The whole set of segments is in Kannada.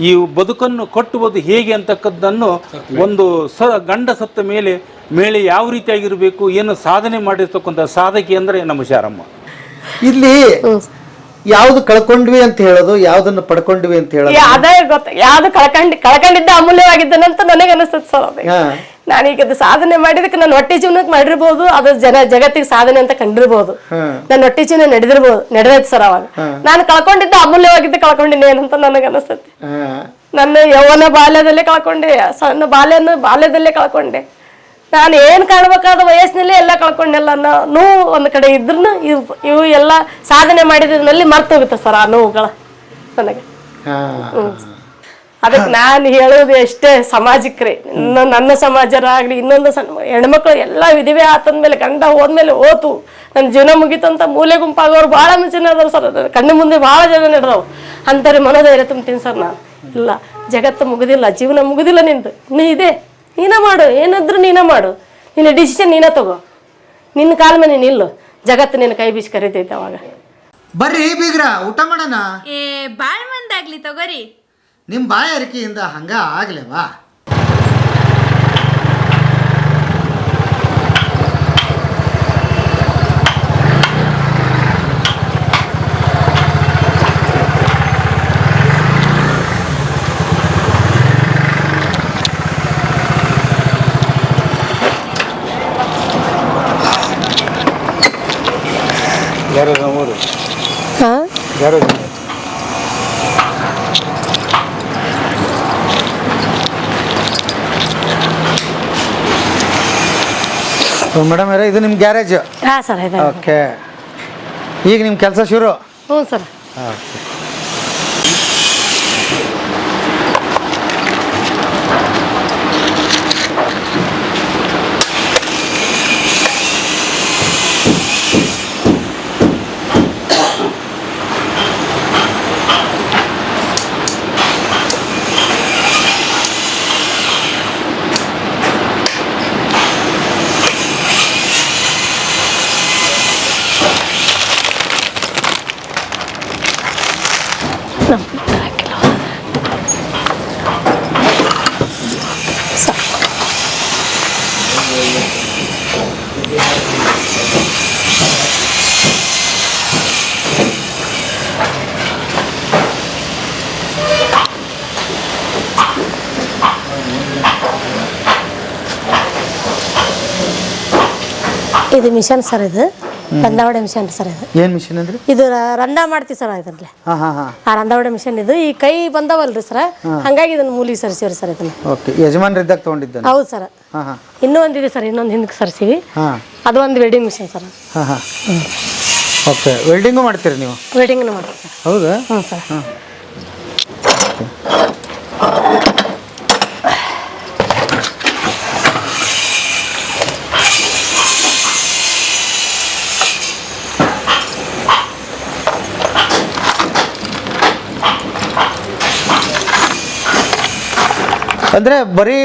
ಈ ಬದುಕನ್ನು ಕಟ್ಟುವುದು ಹೇಗೆ ಅಂತಕ್ಕದ್ದನ್ನು ಒಂದು ಸ ಗಂಡ ಸತ್ತ ಮೇಲೆ ಮೇಳೆ ಯಾವ ರೀತಿಯಾಗಿರಬೇಕು ಏನು ಸಾಧನೆ ಮಾಡಿರ್ತಕ್ಕಂಥ ಸಾಧಕಿ ಅಂದರೆ ನಮ್ಮ ಶಾರಮ್ಮ. ಇಲ್ಲಿ ಯಾವ್ದು ಕಳ್ಕೊಂಡ್ವಿ ಅಂತ ಹೇಳೋದು ಯಾವ್ದನ್ನ ಪಡ್ಕೊಂಡ್ವಿ ಅಂತ ಹೇಳೋದು? ಅದೇ ಗೊತ್ತ ಯಾವ್ದು ಕಳ್ಕೊಂಡ್ ಕಳ್ಕೊಂಡಿದ್ದ ಅಮೂಲ್ಯವಾಗಿದ್ದಾನಂತ ನನಗೆ ಅನಿಸ್ತದೆ ಸರ್ ಅದು. ಹಾ. ನಾನೀಗ ಅದು ಸಾಧನೆ ಮಾಡಿದಕ್ಕೆ ನನ್ನ ಹೊಟ್ಟೆ ಜೀವನಕ್ಕೆ ಮಾಡಿರ್ಬೋದು ಅದು ಜನ ಜಗತ್ತಿಗೆ ಸಾಧನೆ ಅಂತ ಕಂಡಿರ್ಬೋದು. ನನ್ನ ಹೊಟ್ಟೆ ಜೀವನ ನಡೆದಿರ್ಬೋದು ನಡೆದೈತೆ ಸರ್ ಅವಾಗ. ನಾನು ಕಳ್ಕೊಂಡಿದ್ದ ಅಮೂಲ್ಯವಾಗಿದ್ದ ಕಳ್ಕೊಂಡಿನಿ ಏನಂತ ನನಗೆ ಅನಿಸ್ತೈತಿ ನನ್ನ ಯೌವನ ಬಾಲ್ಯದಲ್ಲೇ ಕಳ್ಕೊಂಡೆ ಸಣ್ಣ ಬಾಲ್ಯನ ಬಾಲ್ಯದಲ್ಲೇ ಕಳ್ಕೊಂಡೆ. ನಾನು ಏನು ಕಾಣ್ಬೇಕಾದ ವಯಸ್ಸಿನಲ್ಲೇ ಎಲ್ಲ ಕಳ್ಕೊಂಡೆಲ್ಲ ನೋವು ಒಂದು ಕಡೆ ಇದ್ರೂ ಇವು ಇವು ಎಲ್ಲ ಸಾಧನೆ ಮಾಡಿದ್ರಲ್ಲಿ ಮರ್ತೋಗುತ್ತೆ ಸರ್ ಆ ನೋವುಗಳ ನನಗೆ. ಅದಕ್ಕೆ ನಾನು ಹೇಳೋದು ಎಷ್ಟೇ ಸಮಾಜಕ್ಕೆ ನನ್ನ ಸಮಾಜರಾಗ್ಲಿ ಇನ್ನೊಂದು ಸಣ್ಣ ಹೆಣ್ಮಕ್ಳು ಎಲ್ಲ ವಿಧಿವೆ ಆತಂದ್ಮೇಲೆ ಗಂಡ ಹೋದ್ಮೇಲೆ ಓತು ನನ್ನ ಜೀವನ ಮುಗೀತಂತ ಮೂಲೆ ಗುಂಪಾಗೋರು ಭಾಳ ಜನ ಅದಾರ ಸರ್ ಕಣ್ಣು ಮುಂದೆ ಭಾಳ ಜನ ನಡ್ರವು ಅಂತಾರೆ ಮನೋಧೈರ್ಯ ತುಂಬ್ತೀನಿ ಸರ್ ನಾನು ಇಲ್ಲ ಜಗತ್ತು ಮುಗುದಿಲ್ಲ ಜೀವನ ಮುಗುದಿಲ್ಲ ನಿಂದು. ನೀ ಇದೆ. ನೀನ ಮಾಡು ಏನಾದ್ರೂ ನೀನ ಮಾಡು. ನಿನ್ನ ಡಿಸಿಷನ್ ನೀನ ತಗೋ. ನಿನ್ನ ಕಾಲ ಮೇಲೆ ನಿಲ್ಲು. ಜಗತ್ತು ನಿನ್ನ ಕೈ ಬೀಸಿ ಕರಿತೈತೆ ಅವಾಗ. ಬರ್ರಿ ಬೀಗ್ರ ಊಟ ಮಾಡೋಣ? ಏ ಬಾಳ್ ಮಂದಾಗ್ಲಿ ತಗೋರಿ. ನಿಮ್ಮ ಬಾಯಾರಿಕೆಯಿಂದ ಹಂಗ ಆಗಲೇವಾ? ಯಾರು ಯಾರು ಮೇಡಮ್ ಇದು ನಿಮ್ಮ ಗ್ಯಾರೇಜ್? ಹಾಂ ಸರ್ ಇದೆ ಓಕೆ. ಈಗ ನಿಮ್ಮ ಕೆಲಸ ಶುರು? ಹ್ಞೂ ಸರ್. ಇದು ಮಿಷನ್ ಸರ್ ಇದು. ರಂದಾವಡೆ ಮಿಷನ್ ಸರ್ ಇದು. ಏನು ಮಿಷನ್ ಅಂದ್ರೆ? ಇದು ರ- ರಂಧ ಮಾಡ್ತೀವಿ ಸರ್ ಇದ್ರಲ್ಲಿ. ಹಾ ಹಾ ಹಾಂ. ಆ ರಂದಾವಡೆ ಮಿಷನ್ ಇದು. ಈ ಕೈ ಬಂದವಲ್ರಿ ಸರ್. ಹಂಗಾಗಿ ಇದನ್ನ ಮೂಲಿ ಸರಿಸಿವ್ರಿ ಸರ್ ಇದನ್ನ. ಓಕೆ. ಯಜಮಾನ್ರಿದ್ದಾಗ ತಗೊಂಡಿದ್ದಾನೆ? ಹೌದು ಸರ್. ಹಾ ಹಾ. ಇನ್ನೂ ಒಂದಿದೆ ಸರ್ ಇನ್ನೊಂದು ಹಿಂದಕ್ಕೆ ಸರಿಸಿವಿ. ಹಾ. ಅದು ಒಂದು ವೆಲ್ಡಿಂಗ್ ಮಿಷನ್ ಸರ್. ಹಾ ಹಾ. ಓಕೆ. ವೆಲ್ಡಿಂಗು ಮಾಡ್ತೀರಿ ನೀವು? ವೆಲ್ಡಿಂಗ್ ಮಾಡ್ತೀವಿ ಸರ್. ಹೌದಾ? ಹ್ಞೂ ಸರ್. ಅಂದ್ರೆ ಬರೀ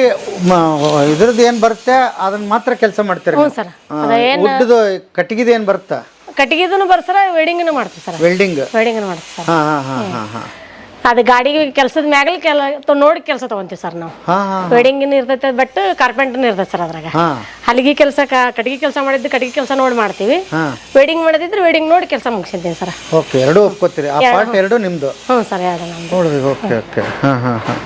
ಇದ್ರದ್ದು ಏನ್ ಬರುತ್ತೆ ಅದನ್ನ ಮಾತ್ರ ಕೆಲಸ ಮಾಡ್ತೀರಿ ಹ್ಞೂ ಸರ್. ಅದ ಏನು ಉಡ್ಡದು ಕಟ್ಟಿಗೆದು ಏನು ಬರುತ್ತಾ? ಕಟ್ಟಿಗೆದೂ ಬರ್ಸರ ವೆಲ್ಡಿಂಗ್ನು ಮಾಡ್ತೀವಿ ಸರ್. ವೆಲ್ಡಿಂಗ್. ವೆಲ್ಡಿಂಗ್ನು ಮಾಡ್ತೀವಿ ಸರ್. ಹಾಂ ಹಾಂ ಹಾಂ ಹಾಂ ಹಾಂ. ಅದು ಗಾಡಿಗೆ ಕೆಲಸದ ಮ್ಯಾಗಲ್ ಕೆಲ ನೋಡಿ ಕೆಲಸ ತಗೊಂತೀವಿ ಸರ್ ನಾವು. ವೆಲ್ಡಿಂಗಿನ ಇರ್ತೈತೆ ಬಟ್ ಕಾರ್ಪೆಂಟರ್ ಇರ್ತೈತೆ ಸರ್ ಅದ್ರಾಗ. ಹಲಗಿ ಕೆಲಸ ಕಟ್ಟಿಗೆ ಕೆಲಸ ಮಾಡಿದ್ದು ಕಟ್ಟಿಗೆ ಕೆಲಸ ನೋಡಿ ಮಾಡ್ತೀವಿ. ವೆಡಿಂಗ್ ಮಾಡಿದ್ರೆ ವೆಲ್ಡಿಂಗ್ ನೋಡಿ ಕೆಲಸ ಮುಗಿಸಿದ್ದೀನಿ ಸರ್. ಓಕೆ ಎರಡು ಒಪ್ಕೋತೀರಿ. ಆ ಪಾರ್ಟ್ ಎರಡು ನಿಮ್ಮದು ಹ್ಞೂ ಸರ್ ಎರಡು ಓಕೆ ಓಕೆ. ಹಾಂ ಹಾಂ ಹಾಂ.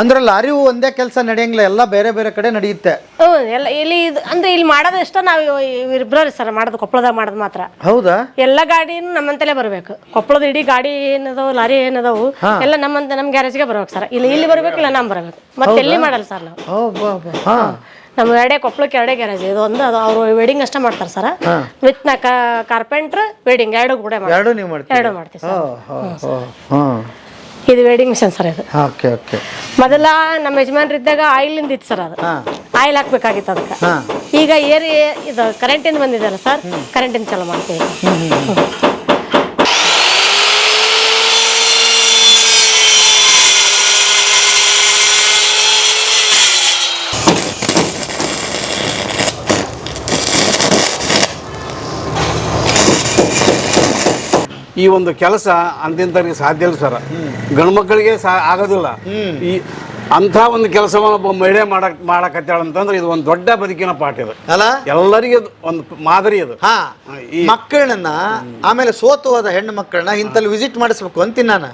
ಅಂದ್ರೆ ಅರಿವು ಒಂದೇ ಕೆಲಸ ನಡೆಯಂಗಿಲ್ಲ ಎಲ್ಲ ಬೇರೆ ಬೇರೆ ಕಡೆ ನಡೆಯುತ್ತೆ. ಹ್ಞೂ ಎಲ್ಲ ಇಲ್ಲಿ ಇದು ಅಂದ್ರೆ ಇಲ್ಲಿ ಮಾಡೋದಷ್ಟ ನಾವು ಸರ್ ಮಾಡೋದು ಕೊಪ್ಪಳದಾಗ ಮಾಡೋದು ಮಾತ್ರ. ಹೌದಾ? ಎಲ್ಲ ಗಾಡಿನೂ ನಮ್ಮಂತಲೇ ಬರಬೇಕು. ಕೊಪ್ಪಳದ ಇಡೀ ಗಾಡಿ ಏನದವು ಲಾರಿ ಏನದವು ಎಲ್ಲ ನಮ್ಮಂತ ನಮ್ಮ ಗ್ಯಾರೇಜ್ಗೆ ಬರ್ಬೇಕು ಸರ್. ಇಲ್ಲಿ ಇಲ್ಲಿ ಬರ್ಬೇಕಿಲ್ಲ ನಮ್ಮ ಬರ್ಬೇಕು. ಮತ್ತೆ ಎಲ್ಲಿ ಮಾಡಲ್ಲ ಸರ್ ನಾವು. ಓ ಬಾ ಬಾ ಹಾಂ. ನಮ್ಮ ಎರಡೇ ಕೊಪ್ಪಳಕ್ಕೆ ಎರಡೇ ಗ್ಯಾರೇಜ್ ಇದು ಒಂದು ಅದು ಅವರು ವೆಡಿಂಗ್ ಅಷ್ಟೇ ಮಾಡ್ತಾರೆ ಸರ್. ವಿತ್ನ ಕಾರ್ಪೆಂಟ್ರ್ ವೆಡಿಂಗ್ ಎರಡು ಕೂಡ ಎರಡೂ ನೀವು ಮಾಡ್ತೀರಿ? ಎರಡು ಮಾಡ್ತೀವಿ ಸರ್. ಹಾಂ. ಇದು ವೆಡಿಂಗ್ ಮಿಷನ್ ಸರ್ ಇದು. ಓಕೆ ಓಕೆ ಮೊದಲ ನಮ್ಮ ಯಜಮಾನ್ರು ಇದ್ದಾಗ ಆಯಿಲಿಂದ ಇತ್ತು ಸರ್ ಅದು ಆಯಿಲ್ ಹಾಕ್ಬೇಕಾಗಿತ್ತು ಅದಕ್ಕೆ. ಈಗ ಏರಿ ಇದು ಕರೆಂಟಿಂದ ಬಂದಿದ್ದಾರೆ ಸರ್ ಕರೆಂಟಿಂದ ಚಾಲೂ ಮಾಡ್ತೀವಿ. ಈ ಒಂದು ಕೆಲಸ ಅಂತಿಂತವ್ರಿಗೆ ಸಾಧ್ಯ ಇಲ್ಲ ಸರ್. ಗಂಡು ಮಕ್ಕಳಿಗೆ ಸಾ ಆಗೋದಿಲ್ಲ. ಈ ಅಂಥ ಒಂದು ಕೆಲಸವನ್ನು ಒಬ್ಬ ಮಹಿಳೆ ಮಾಡಕ್ ಮಾಡಕತ್ತಾಳ ಅಂತಂದ್ರೆ ಇದು ಒಂದು ದೊಡ್ಡ ಬದುಕಿನ ಪಾಠ ಇದು. ಅಲ್ಲ? ಎಲ್ಲರಿಗೆ ಒಂದು ಮಾದರಿ ಇದು. ಹಾ. ಈ- ಮಕ್ಕಳನ್ನ ಆಮೇಲೆ ಸೋತು ಹೋದ ಹೆಣ್ಣು ಮಕ್ಕಳನ್ನ ಇಂತಲ್ಲಿ ವಿಸಿಟ್ ಮಾಡಿಸ್ಬೇಕು ಅಂತೀನಿ ನಾನು.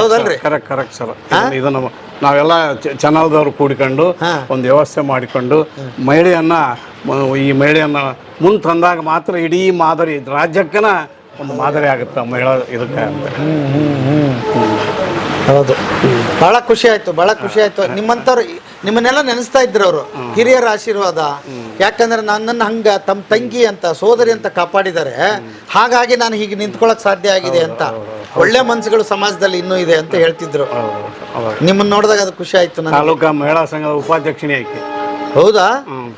ಹೌದಲ್ರಿ? Correct correct sir. ಇದನ್ನ ನಾವೆಲ್ಲ ಚಾನಲ್ದವ್ರು ಕೂಡಿಕೊಂಡು. ಒಂದು ವ್ಯವಸ್ಥೆ ಮಾಡಿಕೊಂಡು ಮಹಿಳೆಯನ್ನ ಈ ಮಹಿಳೆಯನ್ನ ಮುಂದೆ ತಂದಾಗ ಮಾತ್ರ ಇಡೀ ಮಾದರಿ ರಾಜ್ಯಕ್ಕನ ಒಂದು ಮಾದರಿ ಆಗುತ್ತೆ ಮಹಿಳಾ ಇದಕ್ಕೆ ಅಂತ. ಹೌದು. ಬಹಳ ಖುಷಿ ಆಯ್ತು ಬಹಳ ಖುಷಿ ಆಯ್ತು. ನಿಮ್ಮಂತವ್ರು ನಿಮ್ಮನ್ನೆಲ್ಲ ನೆನೆಸ್ತಾ ಇದ್ರು ಅವರು. ಹಿರಿಯರ ಆಶೀರ್ವಾದ. ಯಾಕಂದ್ರೆ ನನ್ನನ್ನು ಹಂಗ ತಮ್ಮ ತಂಗಿ ಅಂತ ಸೋದರಿ ಅಂತ ಕಾಪಾಡಿದ್ದಾರೆ. ಹಾಗಾಗಿ ನಾನು ಹೀಗೆ ನಿಂತ್ಕೊಳಕ್ ಸಾಧ್ಯ ಆಗಿದೆ ಅಂತ. ಒಳ್ಳೆ ಮನಸ್ಸುಗಳು ಸಮಾಜದಲ್ಲಿ ಇನ್ನೂ ಇದೆ ಅಂತ ಹೇಳ್ತಿದ್ರು. ನಿಮ್ಮನ್ನ ನೋಡಿದಾಗ ಅದು ಖುಷಿ ಆಯ್ತು ನಾನು ತಾಲೂಕಾ ಮಹಿಳಾ ಸಂಘದ ಉಪಾಧ್ಯಕ್ಷಿಣಿ ಆಯ್ಕೆ. ಹೌದಾ?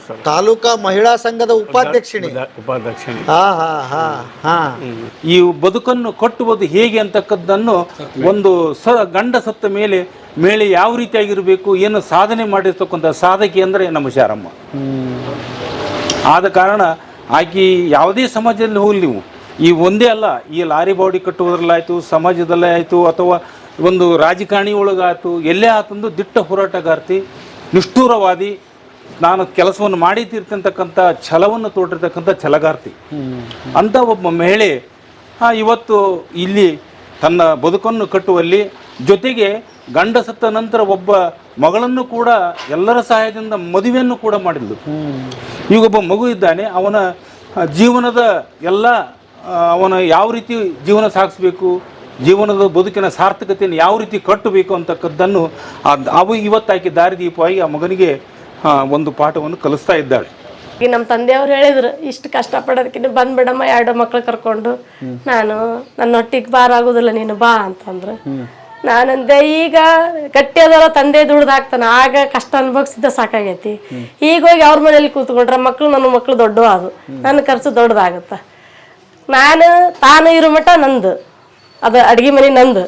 ಸರ್. ತಾಲೂಕಾ ಮಹಿಳಾ ಸಂಘದ ಉಪಾಧ್ಯಕ್ಷಿಣಿ. ಉಪಾಧ್ಯಕ್ಷಿಣಿ. ಹಾ ಹಾ ಹಾ ಹಾ. ಈ ಬದುಕನ್ನು ಕಟ್ಟುವುದು ಹೇಗೆ ಅಂತಕ್ಕದ್ದನ್ನು ಒಂದು ಸ ಗಂಡ ಸತ್ತ ಮೇಲೆ ಮೇಳೆ ಯಾವ ರೀತಿಯಾಗಿರಬೇಕು ಏನು ಸಾಧನೆ ಮಾಡಿರ್ತಕ್ಕಂಥ ಸಾಧಕಿ ಅಂದರೆ ನಮ್ಮ ಶಾರಮ್ಮ. ಆದ ಕಾರಣ ಆಕೆ ಯಾವುದೇ ಸಮಾಜದಲ್ಲಿ ಹೋಗಲಿ ನೀವು. ಈ ಒಂದೇ ಅಲ್ಲ ಈ ಲಾರಿ ಬಾಡಿ ಕಟ್ಟುವುದರಲ್ಲಾಯ್ತು ಸಮಾಜದಲ್ಲೇ ಆಯಿತು ಅಥವಾ ಒಂದು ರಾಜಕಾರಣಿ ಒಳಗಾಯ್ತು ಎಲ್ಲೇ ಆತಂದು ದಿಟ್ಟ ಹೋರಾಟಗಾರ್ತಿ ನಿಷ್ಠೂರವಾದಿ ನಾನು ಕೆಲಸವನ್ನು ಮಾಡಿ ಛಲವನ್ನು ತೋಟಿರ್ತಕ್ಕಂಥ ಛಲಗಾರ್ತಿ. ಅಂತ ಒಬ್ಬ ಮಹಿಳೆ ಇವತ್ತು ಇಲ್ಲಿ ತನ್ನ ಬದುಕನ್ನು ಕಟ್ಟುವಲ್ಲಿ ಜೊತೆಗೆ ಗಂಡ ಸತ್ತ ನಂತರ ಒಬ್ಬ ಮಗಳನ್ನು ಕೂಡ ಎಲ್ಲರ ಸಹಾಯದಿಂದ ಮದುವೆಯನ್ನು ಕೂಡ ಮಾಡಿದ್ಲು. ಈಗೊಬ್ಬ ಮಗು ಇದ್ದಾನೆ, ಅವನ ಜೀವನದ ಎಲ್ಲ ಅವನ ಯಾವ ರೀತಿ ಜೀವನ ಸಾಗಿಸ್ಬೇಕು, ಜೀವನದ ಬದುಕಿನ ಸಾರ್ಥಕತೆಯನ್ನು ಯಾವ ರೀತಿ ಕಟ್ಟಬೇಕು ಅಂತಕ್ಕದ್ದನ್ನು ಅವು ಇವತ್ತಾಕಿ ದಾರಿದೀಪವಾಗಿ ಆ ಮಗನಿಗೆ ಒಂದು ಪಾಠವನ್ನು ಕಲಿಸ್ತಾ ಇದ್ದಾಳೆ. ನಮ್ಮ ತಂದೆಯವ್ರು ಹೇಳಿದ್ರು, ಇಷ್ಟು ಕಷ್ಟಪಡೋದಕ್ಕಿಂತ ಬಂದ್ಬಿಡಮ್ಮ ಎರಡು ಮಕ್ಳು ಕರ್ಕೊಂಡು. ನಾನು, ನನ್ನ ಹೊಟ್ಟಿಗೆ ಬಾರ ಆಗುದಿಲ್ಲ ನೀನು ಬಾ ಅಂತಂದ್ರು. ನಾನಂದೆ, ಈಗ ಗಟ್ಟಿಯಾದವರ ತಂದೆ ದುಡ್ದು ಆಗ ಕಷ್ಟ ಅನುಭವಿಸಿದ್ದ ಸಾಕಾಗೈತಿ. ಈಗ ಹೋಗಿ ಅವ್ರ ಮನೇಲಿ ಕೂತ್ಕೊಂಡ್ರೆ ಮಕ್ಳು ನನ್ನ ಮಕ್ಳು ದೊಡ್ಡವು ಅದು ನನ್ನ ಖರ್ಚು ದೊಡ್ಡದಾಗತ್ತ. ನಾನು, ತಾನು ಇರೋ ಮಟ್ಟ ನಂದು. ಅದು ಅಡ್ಗೆ ಮನೆ ನಂದು.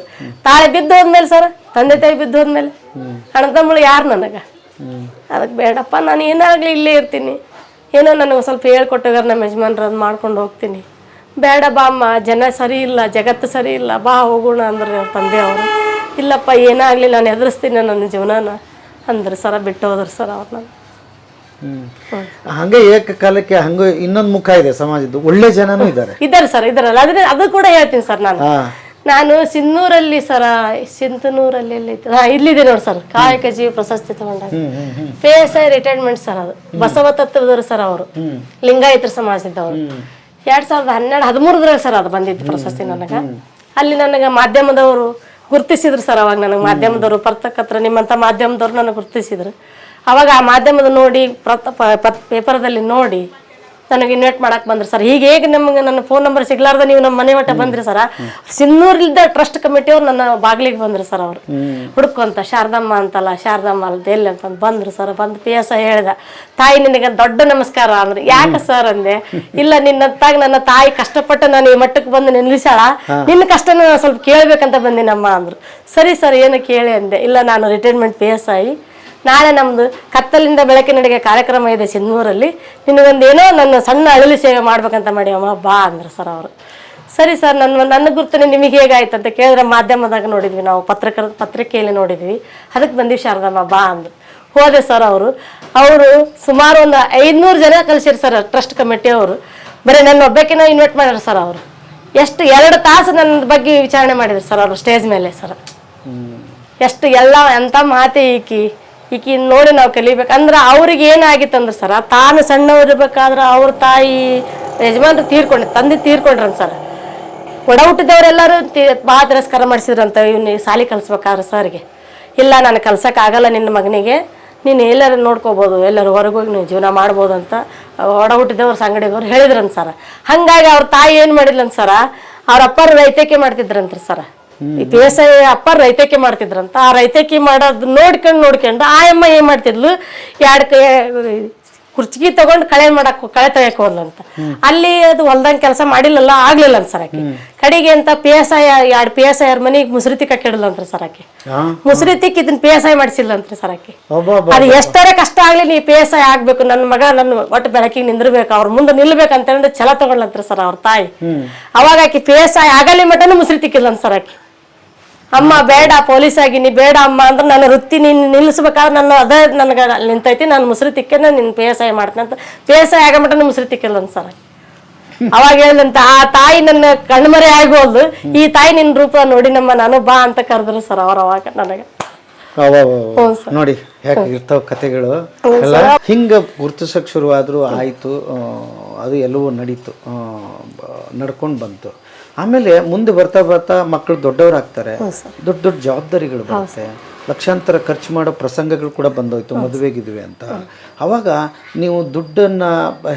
ತಾಳೆ ಬಿದ್ದು ಹೋದ್ಮೇಲೆ ಸರ್, ತಂದೆ ತಾಯಿ ಬಿದ್ದು ಹೋದ್ಮೇಲೆ ಅಣ್ಣ ತಮ್ಮಳು ಯಾರು ನನಗೆ? ಅದಕ್ಕೆ ಬೇಡಪ್ಪ ನಾನು ಏನಾಗಲಿ ಇಲ್ಲೇ ಇರ್ತೀನಿ. ಏನೋ ನನಗೆ ಸ್ವಲ್ಪ ಹೇಳ್ಕೊಟ್ಟೋಗಾರ ನಮ್ಮ ಯಜಮಾನ್ರು ಅದು ಮಾಡ್ಕೊಂಡು ಹೋಗ್ತೀನಿ. ಬೇಡ ಬಾ ಅಮ್ಮ ಜನ ಸರಿ ಇಲ್ಲ ಜಗತ್ತು ಸರಿ ಇಲ್ಲ ಬಾ ಹೋಗೋಣ ಅಂದ್ರೆ ತಂದೆ ಅವರು. ಇಲ್ಲಪ್ಪ ಏನಾಗಲಿ ನಾನು ಎದುರಿಸ್ತೀನಿ ನನ್ನ ಜೀವನಾನ ಅಂದ್ರೆ ಸರ ಬಿಟ್ಟು ಹೋದ್ರು ಸರ್ ಅವ್ರನ್ನ ಹಂಗೆ ಏಕಕಾಲಕ್ಕೆ ಹಂಗ ಇನ್ನೊಂದು ಮುಖ ಇದೆ ಸಮಾಜದ್ದು. ಒಳ್ಳೆ ಜನನೂ ಇದ್ದಾರೆ. ಇದ್ದಾರೆ ಸರ್ ಇದ್ದಾರಲ್ಲ ಅದ್ರ ಅದು ಕೂಡ ಹೇಳ್ತೀನಿ ಸರ್ ನಾನು. ನಾನು ಸಿನ್ನೂರಲ್ಲಿ ಸರ ಸಿಂತನೂರಲ್ಲಿ ಎಲ್ಲಿತ್ತು ಹಾ ಇಲ್ಲಿದೆ ನೋಡಿ ಸರ್ ಕಾಯಕ ಜೀವ ಪ್ರಶಸ್ತಿ ತಗೊಂಡಾಗ. P S I retirement sir ಅದು. ಬಸವ ತತ್ವದವರು ಸರ್ ಅವರು. ಲಿಂಗಾಯತರ ಸಮಾಜದವರು ಎರಡ್ ಸಾವಿರದ ಹನ್ನೆರಡು ಹದಿಮೂರದ್ರಲ್ಲಿ ಸರ್ ಅದು ಬಂದಿತ್ತು ಪ್ರಶಸ್ತಿ ನನಗೆ. ಅಲ್ಲಿ ನನಗೆ ಮಾಧ್ಯಮದವರು ಗುರ್ತಿಸಿದ್ರು ಸರ್ ಅವಾಗ ನನಗೆ ಮಾಧ್ಯಮದವರು ಪರ್ತಕತ್ರ ನಿಮ್ಮಂಥ ಮಾಧ್ಯಮದವ್ರು ನನಗೆ ಗುರ್ತಿಸಿದ್ರು. ಅವಾಗ ಆ ಮಾಧ್ಯಮದ ನೋಡಿ ಪ್ರತ ಪೇಪರ್ದಲ್ಲಿ ನೋಡಿ ನನಗೆ ಇನ್ವೈಟ್ ಮಾಡಕ್ ಬಂದ್ರಿ ಸರ್. ಈಗ ಹೇಗೆ ನಮ್ಗೆ ನನ್ನ ಫೋನ್ ನಂಬರ್ ಸಿಗ್ಲಾರ್ದ ನೀವು ನಮ್ಮ ಮನೆ ಮಟ್ಟ ಬಂದ್ರಿ ಸರ. ಸಿನ್ನೂರಿಲ್ದ ಟ್ರಸ್ಟ್ ಕಮಿಟಿ ಅವ್ರು ನನ್ನ ಬಾಗಿಲಿಗೆ ಬಂದ್ರಿ ಸರ್ ಅವರು. ಹುಡ್ಕೊಂತ ಶಾರದಮ್ಮ ಅಂತಲ್ಲ ಶಾರದಮ್ಮ ಅಲ್ದ ಎಲ್ಲಿ ಅಂತ ಬಂದ್ರು ಸರ್. ಬಂದು ಪಿ ಎಸ್ ಹೇಳ್ದ ತಾಯಿ ನಿನಗೆ ದೊಡ್ಡ ನಮಸ್ಕಾರ ಅಂದ್ರೆ. ಯಾಕೆ ಸರ್ ಅಂದೆ ಇಲ್ಲ ನಿನ್ನತ್ತಾಗ ನನ್ನ ತಾಯಿ ಕಷ್ಟಪಟ್ಟು ನಾನು ಈ ಮಟ್ಟಕ್ಕೆ ಬಂದು ನಿಲ್ಲಿಸಾಳ ನಿನ್ನ ಕಷ್ಟನ ಸ್ವಲ್ಪ ಕೇಳ್ಬೇಕಂತ ಬಂದಿನಮ್ಮ ಅಂದ್ರು. ಸರಿ ಸರ್ ಏನು ಕೇಳಿ ಅಂದೆ ಇಲ್ಲ ನಾನು ರಿಟೈರ್ಮೆಂಟ್ ಪಿ ಎಸ್ ಐ ನಾಳೆ ನಮ್ದು ಕತ್ತಲಿಂದ ಬೆಳಕಿನಡೆಗೆ ಕಾರ್ಯಕ್ರಮ ಇದೆ ಸಿಂಧೂರಲ್ಲಿ. ನಿನಗೊಂದು ಏನೋ ನನ್ನ ಸಣ್ಣ ಅಳಲಿ ಸೇವೆ ಮಾಡ್ಬೇಕಂತ ಮಾಡಿ ಅಮ್ಮ ಬಾ ಅಂದ್ರು ಸರ್ ಅವರು. ಸರಿ ಸರ್ ನನ್ನ ನನ್ನ ಗುರ್ತನೆ ನಿಮಗೆ ಹೇಗಾಯ್ತು ಅಂತ ಕೇಳಿದ್ರೆ ಮಾಧ್ಯಮದಾಗ ನೋಡಿದ್ವಿ ನಾವು ಪತ್ರಕರ್ ಪತ್ರಿಕೆಯಲ್ಲಿ ನೋಡಿದ್ವಿ. ಅದಕ್ಕೆ ಬಂದಿವಿ ಶಾರದಮ್ಮ ಬಾ ಅಂದ್ರು. ಹೋದೆ ಸರ್ ಅವರು. ಅವರು ಸುಮಾರು ಒಂದು ಐದುನೂರು ಜನ ಕಲಿಸಿರಿ ಸರ್ ಟ್ರಸ್ಟ್ ಕಮಿಟಿಯವರು ಬರೀ ನನ್ನ ಒಬ್ಬಕ್ಕಿನ ಇನ್ವೈಟ್ ಮಾಡ್ಯಾರ ಸರ್ ಅವರು. ಎಷ್ಟು ಎರಡು ತಾಸು ನನ್ನ ಬಗ್ಗೆ ವಿಚಾರಣೆ ಮಾಡಿದ್ರು ಸರ್ ಅವರು ಸ್ಟೇಜ್ ಮೇಲೆ ಸರ್. ಎಷ್ಟು ಎಲ್ಲ ಎಂಥ ಮಾತೆ ಈಕಿ. ಈಕಿ ನೋಡಿ ನಾವು ಕಲಿಬೇಕಂದ್ರೆ ಅವ್ರಿಗೆ ಏನಾಗಿತ್ತಂದ್ರೆ ಸರ, ತಾನು ಸಣ್ಣವ್ರಿರ್ಬೇಕಾದ್ರೆ ಅವ್ರ ತಾಯಿ ಯಜಮಾನ್ರು ತೀರ್ಕೊಂಡ್ರು ತಂದೆ ತೀರ್ಕೊಂಡ್ರನ್ ಸರ್. ಒಡ ಹುಟ್ಟಿದವರೆಲ್ಲರೂ ಭಾಳ ತಿರಸ್ಕಾರ ಮಾಡಿಸಿದ್ರಂತ ಇವ್ನಿಗೆ ಸಾಲಿ ಕಲಿಸ್ಬೇಕಾದ್ರೆ ಸರ್ಗೆ. ಇಲ್ಲ, ನಾನು ಕಲ್ಸೋಕ್ಕಾಗಲ್ಲ ನಿನ್ನ ಮಗನಿಗೆ. ನೀನು ಎಲ್ಲರೂ ನೋಡ್ಕೋಬೋದು, ಎಲ್ಲರೂ ಹೊರಗೋಗಿ ನೀವು ಜೀವನ ಮಾಡ್ಬೋದು ಅಂತ ಒಡ ಹುಟ್ಟಿದವ್ರು ಸಂಗಡಿಗವ್ರು ಹೇಳಿದ್ರಂತ ಸರ. ಹಾಗಾಗಿ ಅವ್ರ ತಾಯಿ ಏನು ಮಾಡಿದ್ಲಂತ ಸರ, ಅವ್ರ ಅಪ್ಪರು ರೈತಕ್ಕೆ ಮಾಡ್ತಿದ್ರಂತ್ರಿ ಸರ. ಈ ದೇಸಾಯ ಅಪ್ಪ ರೈತಕಿ ಮಾಡ್ತಿದ್ರಂತ. ಆ ರೈತಕಿ ಮಾಡೋದು ನೋಡ್ಕೊಂಡು ನೋಡ್ಕೊಂಡು ಆ ಅಮ್ಮ ಏನ್ ಮಾಡ್ತಿದ್ಲು? ಎರಡು ಕೈ ಕುರ್ಚಿಗೆ ತಗೊಂಡು ಕಳೆ ಮಾಡಕ್ ಕಳೆ ತೆಗಿಯಕ್ ಹೋದ್ಲಂತ. ಅಲ್ಲಿ ಅದು ಹೊಲ್ದಂಗ್ ಕೆಲಸ ಮಾಡಿಲ್ಲಲ್ಲ ಆಗ್ಲಿಲ್ಲ ಅಂತ ಸರ್ ಆಕಿ. ಕಡೆಗೆ ಅಂತ ಪಿ ಎಸ್ ಐ ಎರಡು ಪಿ ಎಸ್ ಐ ಅವ್ರ ಮನೆಗೆ ಮುಸ್ರಿ ತಿಕ್ಕಿಡಲಂತ್ರಿ ಸರಕಿ ಮುಸ್ರಿ ತಿಕ್ಕಿ ಇದನ್ನ ಪಿ ಎಸ್ ಐ ಮಾಡಿಸಿಲ್ಲಂತ್ರಿ ಸರ್ ಆಕಿ. ಒಬ್ಬೊಬ್ಬ ಅದು ಎಷ್ಟರ ಕಷ್ಟ ಆಗ್ಲಿ ನೀ ಪಿ ಎಸ್ ಐ ಆಗ್ಬೇಕು ನನ್ನ ಮಗ ನನ್ನ ಒಟ್ಟು ಬೆಳಕಿಗೆ ನಿಂದಿರ್ಬೇಕು ಅವ್ರ ಮುಂದೆ ನಿಲ್ಬೇಕಂತ ಹೇಳಿ ಛಲ ತಗೊಳ್ಳಂತ್ರಿ ಸರ್ ಅವ್ರ ತಾಯಿ. ಅವಾಗ ಆಕಿ ಪಿ ಎಸ್ ಐ ಆಗಲಿ ಮಟನು ಮುಸ್ರಿ ತಿಕ್ಕಿಲ್ಲಂತ ಸರ್ ಆಕಿ. ಅಮ್ಮ ಬೇಡ ಪೊಲೀಸ್ ಆಗಿನಿ ಬೇಡ ಅಮ್ಮ ಅಂದ್ರೆ ನನ್ನ ವೃತ್ತಿ ನಿನ್ನ ನಿಲ್ಲಿಸ್ಬೇಕಾದ್ರೆ ನನ್ನ ಅದೇ ನನಗೆ ಅಲ್ಲಿ ನಿಂತೈತಿ ನಾನು ಮುಸ್ರಿ ತಿಕ್ಕೇನೆ ನಿನ್ನ ಪೇಸಾಯ ಮಾಡ್ತೀನಿ ಅಂತ. ಪಿ ಆಗಮಟ ಮುಸ್ರಿ ತಿಕ್ಕಿಲ್ಲ ಅಂತ ಸರ ಅವಾಗ ಹೇಳಂತ ಆ ತಾಯಿ ನನ್ನ ಕಣ್ಮರೆ ಆಗೋದು ಈ ತಾಯಿ ನಿನ್ನ ರೂಪ ನೋಡಿ ನಮ್ಮ ನಾನು ಬಾ ಅಂತ ಕರೆದ್ರು ಸರ್ ಅವ್ರ ಅವಾಗ ನನಗೆ. ನೋಡಿ ಯಾಕೆ ಇರ್ತಾವ ಕತೆಗಳು ಎಲ್ಲ ಹಿಂಗ ಗುರ್ತಿಸಕ್ ಶುರುವಾದ್ರೂ ಆಯ್ತು ಅದು ಎಲ್ಲವೂ ನಡೀತು ನಡ್ಕೊಂಡು ಬಂತು. ಆಮೇಲೆ ಮುಂದೆ ಬರ್ತಾ ಬರ್ತಾ ಮಕ್ಕಳು ದೊಡ್ಡವರಾಗ್ತಾರೆ. ದೊಡ್ಡ ದೊಡ್ಡ ಜವಾಬ್ದಾರಿಗಳು ಬರುತ್ತೆ. ಲಕ್ಷಾಂತರ ಖರ್ಚು ಮಾಡೋ ಪ್ರಸಂಗಗಳು ಕೂಡ ಬಂದೋಯ್ತು ಮದುವೆಗಿದ್ವಿ ಅಂತ. ಅವಾಗ ನೀವು ದುಡ್ಡನ್ನ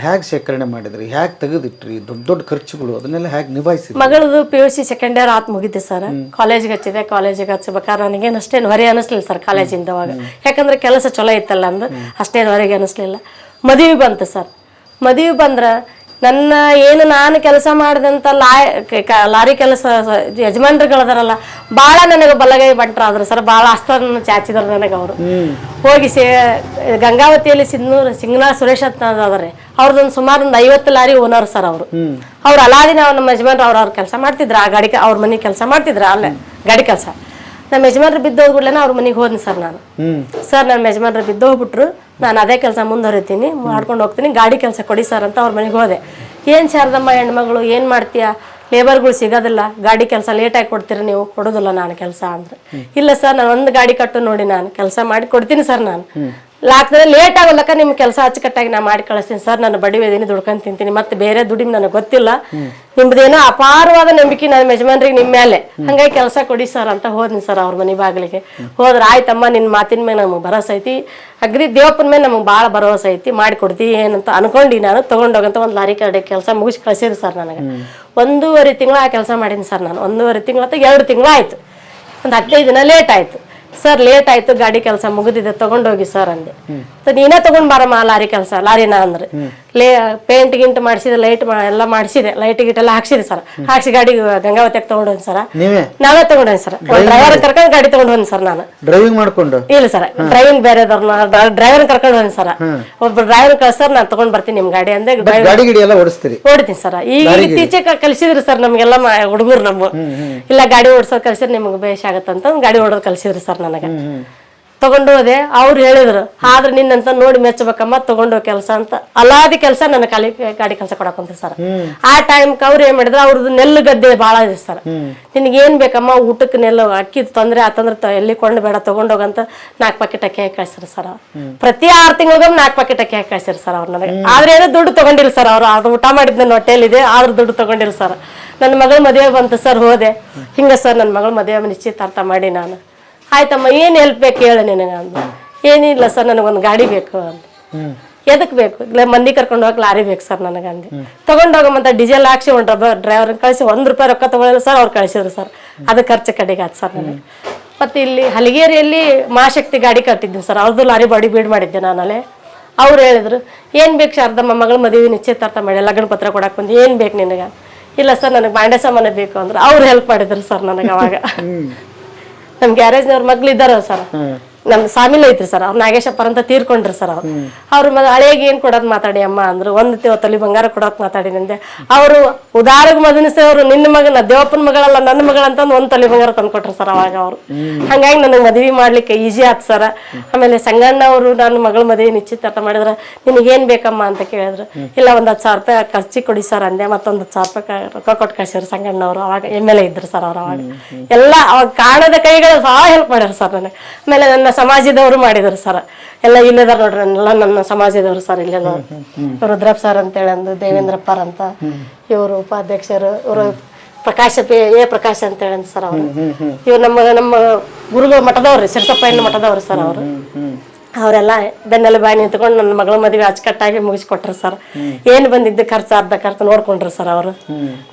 ಹೇಗೆ ಶೇಖರಣೆ ಮಾಡಿದ್ರಿ? ಹೇಗೆ ತೆಗೆದಿಟ್ರಿ? ದೊಡ್ಡ ದೊಡ್ಡ ಖರ್ಚುಗಳು ಅದನ್ನೆಲ್ಲ ಹೇಗೆ ನಿಭಾಯಿಸಿದ್ರಿ? ಮಗಳದು P U C second year ಆತ್ ಮುಗಿದೆ ಸರ್. ಕಾಲೇಜ್ಗೆ ಹಚ್ಚಿದೆ ಕಾಲೇಜಿಗೆ ಹಚ್ಚಬೇಕಾದ್ರೆ ನನಗೇನು ಅಷ್ಟೇನು ಹೊರೆ ಅನಿಸ್ಲಿಲ್ಲ ಸರ್ ಕಾಲೇಜಿಂದ ಅವಾಗ. ಯಾಕಂದ್ರೆ ಕೆಲಸ ಚಲೋ ಇತ್ತಲ್ಲ ಅಂದು ಅಷ್ಟೇನು ಹೊರಗೆ ಅನಿಸ್ಲಿಲ್ಲ ಮದುವೆ ಬಂತು ಸರ್. ಮದುವೆ ಬಂದ್ರೆ ನನ್ನ ಏನು ನಾನು ಕೆಲಸ ಮಾಡಿದಂಥ ಲಾರಿ ಕೆಲಸ ಯಜಮಾನ್ರುಗಳದಾರಲ್ಲ ಭಾಳ ನನಗೆ ಬಲಗೈ ಬಂಟ್ರಾದ್ರು ಸರ್ ಭಾಳ ಅಸ್ತರನ್ನು ಚಾಚಿದ್ರು ನನಗೆ ಅವರು. ಹೋಗಿ ಸೇ ಗಂಗಾವತಿಯಲ್ಲಿ ಸಿನ್ನೂರು ಸಿಂಗನಾ ಸುರೇಶ್ ಅಂತ ಅದಾರೆ ಅವ್ರದ್ದೊಂದು ಸುಮಾರು ಒಂದು ಐವತ್ತು ಲಾರಿ ಓನರ್ ಸರ್ ಅವರು. ಅವ್ರು ಅಲಾದಿನ ನಮ್ಮ ಯಜಮಾನ್ರು ಅವ್ರು ಅವ್ರ ಕೆಲಸ ಮಾಡ್ತಿದ್ರು ಆ ಗಾಡಿ ಅವ್ರ ಮನೆ ಕೆಲಸ ಮಾಡ್ತಿದ್ರು ಅಲ್ಲೇ ಗಾಡಿ ಕೆಲಸ. ನಮ್ಮ ಯಜಮಾನ್ರು ಬಿದ್ದೋಗ್ಬಿಡ್ಲೇನ ಅವ್ರ ಮನೆಗೆ ಹೋದ್ನಿ ಸರ್ ನಾನು. ಸರ್ ನಮ್ಮ ಯಜಮಾನ್ರು ಬಿದ್ದೋಗ್ಬಿಟ್ರು. ನಾನು ಅದೇ ಕೆಲಸ ಮುಂದುವರಿತೀನಿ ಮಾಡ್ಕೊಂಡು ಹೋಗ್ತೀನಿ ಗಾಡಿ ಕೆಲಸ ಕೊಡಿ ಸರ್ ಅಂತ ಅವ್ರ ಮನೆಗೆ ಹೋದೆ. ಏನು ಶಾರದಮ್ಮ ಹೆಣ್ಮಗಳು ಏನು ಮಾಡ್ತೀಯಾ? ಲೇಬರ್ಗಳು ಸಿಗೋದಿಲ್ಲ ಗಾಡಿ ಕೆಲಸ ಲೇಟಾಗಿ ಕೊಡ್ತೀರ ನೀವು? ಕೊಡೋದಿಲ್ಲ ನಾನು ಕೆಲಸ ಅಂದ್ರೆ. ಇಲ್ಲ ಸರ್ ನಾನು ಒಂದು ಗಾಡಿ ಕಟ್ಟು ನೋಡಿ ನಾನು ಕೆಲಸ ಮಾಡಿ ಕೊಡ್ತೀನಿ ಸರ್ ನಾನು. ಲಾಕ್ದ್ರೆ ಲೇಟ್ ಆಗೋಲ್ಲಕ್ಕ ನಿಮ್ಮ ಕೆಲಸ ಅಚ್ಚುಕಟ್ಟಾಗಿ ನಾ ಮಾಡಿ ಕಳಿಸ್ತೀನಿ. ಸರ್, ನಾನು ಬಡಿ ಇದೀನಿ ದುಡ್ಕೊಂಡು ತಿಂತೀನಿ. ಮತ್ತೆ ಬೇರೆ ದುಡಿಮೆ ನನಗೆ ಗೊತ್ತಿಲ್ಲ. ನಿಮ್ದೇನೋ ಅಪಾರವಾದ ನಂಬಿಕೆ ನನ್ನ ಯಜಮಾನ್ರಿಗೆ ನಿಮ್ಮ ಮೇಲೆ ಹಂಗಾಗಿ ಕೆಲಸ ಕೊಡಿ ಸರ್ ಅಂತ ಹೋದ್ನಿ ಸರ್ ಅವ್ರ ಮನೆ ಬಾಗಿಲಿಗೆ. ಹೋದ್ರೆ, ಆಯ್ತಮ್ಮ ನಿನ್ನ ಮಾತಿನ ಮೇಲೆ ನಮಗೆ ಭರೋಸೆ ಐತಿ. ಅಗ್ರಿ ದೇವಪ್ಪನ ಮೇಲೆ ನಮಗೆ ಭಾಳ ಭರವಸೆ ಐತಿ. ಮಾಡಿ ಕೊಡ್ತೀವಿ ಏನಂತ ಅನ್ಕೊಂಡು ನಾನು ತೊಗೊಂಡೋಗಂತ ಒಂದು ಲಾರಿ ಕಡೆ ಕೆಲಸ ಮುಗಿಸಿ ಕಳಿಸಿದ್ರು ಸರ್ ನನಗೆ. ಒಂದೂವರೆ ತಿಂಗಳ ಆ ಕೆಲಸ ಮಾಡೀನಿ ಸರ್ ನಾನು. ಒಂದೂವರೆ ತಿಂಗಳ ಎರಡು ತಿಂಗಳು ಆಯ್ತು. ಒಂದು ಹದಿನೈದು ದಿನ ಲೇಟ್ ಆಯ್ತು. ಸರ್ ಲೇಟ್ ಆಯ್ತು ಗಾಡಿ ಕೆಲಸ ಮುಗಿದಿದೆ ತಗೊಂಡೋಗಿ ಸರ್ ಅಂದೆ. ನೀನೇ ತಗೊಂಡ್ ಬಾರಮ್ಮ ಆ ಲಾರಿ ಕೆಲಸ ಲಾರಿನ ಅಂದ್ರೆ. ಲೇ ಪೇಂಟ್ ಗಿಂಟ್ ಮಾಡಿಸಿದೆ ಲೈಟ್ ಎಲ್ಲ ಮಾಡಿಸಿದೆ ಲೈಟ್ ಗಿಟ್ ಎಲ್ಲ ಹಾಕ್ಸಿದೆ ಸರ್. ಹಾಕ್ಸಿ ಗಾಡಿ ಗಂಗಾವತಿಯಾಗ ತಗೊಂಡ್ ಸರ್. ನೀವೇ? ತಗೊಂಡೋಗಿ ಸರ್. ಡ್ರೈವರ್ ಕರ್ಕೊಂಡು ಗಾಡಿ ತಗೊಂಡೋನ್ ಸರ್ ನಾನು. ಡ್ರೈವಿಂಗ್ ಮಾಡ್ಕೊಂಡು? ಇಲ್ಲ ಸರ್ ಡ್ರೈವಿಂಗ್ ಬೇರೆ ಡ್ರೈವರ್ ಕರ್ಕೊಂಡು ಹೋಗಿ ಸರ್. ಒಬ್ಬ ಡ್ರೈವರ್ ಕಳ್ಸರ್ ನಾನು ತಗೊಂಡ್ ಬರ್ತೀನಿ ನಿಮ್ ಗಾಡಿ ಅಂದೆ. ಗಾಡಿ ಗಿಡಿ ಎಲ್ಲ ಓಡಿಸ್ತೀರಿ? ಓಡ್ತೀನಿ ಸರ್. ಈಗ ಇತ್ತೀಚೆಗೆ ಕಲಿಸಿದ್ರಿ ಸರ್ ನಮ್ಗೆಲ್ಲ ಹುಡುಗರು ನಮ್ಮ ಇಲ್ಲ ಗಾಡಿ ಓಡಿಸೋದು ಕಲಿಸಿದ್ರೆ ನಿಮ್ಗೆ ಬೇಷ್ ಆಗತ್ತಂತ ಗಾಡಿ ಓಡೋದು ಕಲಿಸಿದ್ರಿ ಸರ್ ನನಗೆ. ತಗೊಂಡು ಹೋದೆ. ಅವ್ರು ಹೇಳಿದ್ರು ಆದ್ರೆ ನಿನ್ನಂತ ನೋಡಿ ಮೆಚ್ಚಬೇಕಮ್ಮ ತಗೊಂಡು ಕೆಲಸ ಅಂತ. ಅಲಾದಿ ಕೆಲಸ ನನ್ನ ಕಾಲಿ ಗಾಡಿ ಕೆಲಸ ಕೊಡಕಂತ ಸರ್. ಆ ಟೈಮ್ ಅವ್ರು ಏನ್ ಮಾಡಿದ್ರು ಅವ್ರದ್ದು ನೆಲ್ಲು ಗದ್ದೆ ಭಾಳ ಇದೆ ಸರ್. ನಿನಗೆ ಏನ್ ಬೇಕಮ್ಮ ಊಟಕ್ಕೆ ನೆಲ್ಲು ಅಕ್ಕಿ ತೊಂದ್ರೆ ಆತಂದ್ರೆ ಎಲ್ಲಿ ಕೊಂಡು ಬೇಡ ತಗೊಂಡೋಗಂತ ನಾಲ್ಕು ಪಾಕೆಟ್ ಅಕ್ಕಿ ಹಾಕಿ ಕಳ್ಸಿರಿ ಸರ್ ಪ್ರತಿ ಆರು ತಿಂಗಳಿಗೊಮ್ಮೆ ನಾಲ್ಕು ಪಾಕೆಟ್ ಅಕ್ಕಿ ಹಾಕಿ ಕಳ್ಸಿರಿ ಸರ್ ಅವ್ರ ನನಗೆ. ಆದ್ರೆ ಏನೋ ದುಡ್ಡು ತಗೊಂಡಿಲ್ಲ ಸರ್ ಅವ್ರು. ಅದು ಊಟ ಮಾಡಿದ್ ನನ್ನ ಹೊಟ್ಟೆಲಿದೆ ಆದ್ರೂ ದುಡ್ಡು ತಗೊಂಡಿಲ್ಲ ಸರ್. ನನ್ನ ಮಗಳ ಮದುವೆ ಬಂತು ಸರ್ ಹೋದೆ. ಹಿಂಗ ಸರ್ ನನ್ನ ಮಗಳ ಮದುವೆ ನಿಶ್ಚಿತಾರ್ಥ ಮಾಡಿ ನಾನು. ಆಯ್ತಮ್ಮ ಏನು ಹೆಲ್ಪ್ ಬೇಕು ಹೇಳು ನಿನಗೆ ಅಂದ ಏನಿಲ್ಲ ಸರ್ ನನಗೊಂದು ಗಾಡಿ ಬೇಕು ಅಂದ ಎದಕ್ ಬೇಕು? ಇಲ್ಲ ಮಂದಿ ಕರ್ಕೊಂಡು ಹೋಗಕ್ ಲಾರಿ ಬೇಕು ಸರ್ ನನಗೆ ಅಂದೆ ತಗೊಂಡೋಗಮ್ಮಂತ ಡೀಸೆಲ್ ಹಾಕ್ಸಿ ಒಂದು ಡ್ರೈವರ್ ಕಳಿಸಿ ಒಂದು ರೂಪಾಯಿ ರೊಕ್ಕ ತಗೊಳ್ಳಿಲ್ಲ ಸರ್ ಅವ್ರು ಕಳಿಸಿದ್ರು ಸರ್ ಅದು ಖರ್ಚು ಕಡೆಗೆ ಆಯ್ತು ಸರ್ ನನಗೆ. ಮತ್ತೆ ಇಲ್ಲಿ ಹಲಗೇರಿಯಲ್ಲಿ ಮಹಾಶಕ್ತಿ ಗಾಡಿ ಕಟ್ಟಿದ್ದೀನಿ ಸರ್ ಅವ್ರದ್ದು ಲಾರಿ ಬಾಡಿ ಬೀಡ್ ಮಾಡಿದ್ದೆ ನಾನಲ್ಲೇ. ಅವ್ರು ಹೇಳಿದ್ರು ಏನು ಬೇಕು ಶಾರದಮ್ಮ ಮಗಳ ಮದುವೆ ನಿಶ್ಚಿತಾರ್ಥ ಮಾಡಿ ಲಗ್ನ ಪತ್ರ ಕೊಡಕ್ಕೆ ಬಂದು ಏನು ಬೇಕು ನಿನಗೆ? ಇಲ್ಲ ಸರ್ ನನಗೆ ಬಾಂಡೆ ಸಾಮಾನು ಬೇಕು ಅಂದ್ರೆ. ಅವ್ರು ಹೆಲ್ಪ್ ಮಾಡಿದ್ರು ಸರ್ ನನಗೆ ಅವಾಗ. ನಮ್ಮ ಗ್ಯಾರೇಜ್ನವ್ರ ಮಗ್ಳು ಇದ್ದಾರ ಸರ್? ನಮ್ ಸಾಮಿಲ್ ಐತ್ರಿ ಸರ್ ಅವ್ರು ನಾಗೇಶಪ್ಪರ ಅಂತ ತೀರ್ಕೊಂಡ್ರಿ ಸರ್ ಅವ್ರು. ಅವ್ರ ಮದ್ ಹಳೆಗೆ ಏನ್ ಕೊಡೋದ್ ಮಾತಾಡಿ ಅಮ್ಮ ಅಂದ್ರು. ಒಂದ್ ತಲೆ ಬಂಗಾರ ಕೊಡೋದ್ ಮಾತಾಡಿ ನಂದೆ. ಅವರು ಉದಾರಗ್ ಮದನಿಸಿದವ್ರು ನಿನ್ನ ಮಗನ ದೇವಪ್ಪನ ಮಗಳಲ್ಲ ನನ್ನ ಮಗಳ ಅಂತ ಒಂದ್ ತಲೆ ಬಂಗಾರ ತಂದ್ಕೊಟ್ರು ಸರ್ ಅವಾಗ ಅವರು. ಹಂಗಾಗಿ ನನಗೆ ಮದ್ವಿ ಮಾಡ್ಲಿಕ್ಕೆ ಈಜಿ ಆತ್ ಸರ್ ಆಮೇಲೆ ಸಂಗಣ್ಣ ಅವರು ನನ್ನ ಮಗಳ ಮದುವೆ ನಿಶ್ಚಿತಾರ್ಥ ಮಾಡಿದ್ರ ನಿನಗೇನ್ ಬೇಕಮ್ಮ ಅಂತ ಕೇಳಿದ್ರು. ಇಲ್ಲ ಒಂದ್ ಹತ್ತು ಸಾವಿರ ರೂಪಾಯಿ ಖರ್ಚಿ ಕೊಡಿ ಸರ್ ಅಂದೆ. ಮತ್ತೊಂದು ಹತ್ತು ಸಾವಿರ ರೂಪಾಯಿ ರೊಕ್ಕ ಕೊಟ್ಟು ಕಳ್ಸಿದ್ರು ಸಂಗಣ್ಣವರು ಅವಾಗ ಎಂ ಎಲ್ ಎ ಇದ್ರು ಸರ್ ಅವ್ರು ಅವಾಗ. ಎಲ್ಲ ಅವಾಗ ಕಾಣದ ಕೈಗಳು ಸಹ ಹೆಲ್ಪ್ ಮಾಡ್ಯಾರ ಸರ್ ನನಗೆ. ಆಮೇಲೆ ನನ್ನ ಸಮಾಜದವರು ಮಾಡಿದ್ರು ಸರ್. ಎಲ್ಲ ಇಲ್ಲದಾರ ನೋಡ್ರಿ ಎಲ್ಲ ನನ್ನ ಸಮಾಜದವರು ಸರ್ ಇಲ್ಲೇ ರುದ್ರಪ್ಪ ಸರ್ ಅಂತೇಳಿ ಅಂದು ದೇವೇಂದ್ರಪ್ಪರ್ ಅಂತ. ಇವರು ಉಪಾಧ್ಯಕ್ಷರು ಇವರು ಪ್ರಕಾಶ ಪೇ ಎ ಪ್ರಕಾಶ್ ಅಂತೇಳಿ ಹೇಳಿ ಸರ್ ಅವರು. ಇವ್ರು ನಮ್ಮ ನಮ್ಮ ಗುರುಗಳ ಮಠದವ್ರಿ ಸಿರ್ತಪ್ಪಯ್ಯನ ಮಠದವ್ರಿ ಸರ್ ಅವರು. ಅವರೆಲ್ಲ ಬೆನ್ನೆಲ್ಲ ಬಾಯಿ ನಿಂತ್ಕೊಂಡು ನನ್ನ ಮಗಳ ಮದುವೆ ಅಚ್ಚುಕಟ್ಟಾಗಿ ಮುಗಿಸ್ಕೊಟ್ರು ಸರ್. ಏನು ಬಂದಿದ್ದು ಖರ್ಚು ಅರ್ಧ ಖರ್ಚು ನೋಡ್ಕೊಂಡ್ರು ಸರ್ ಅವರು.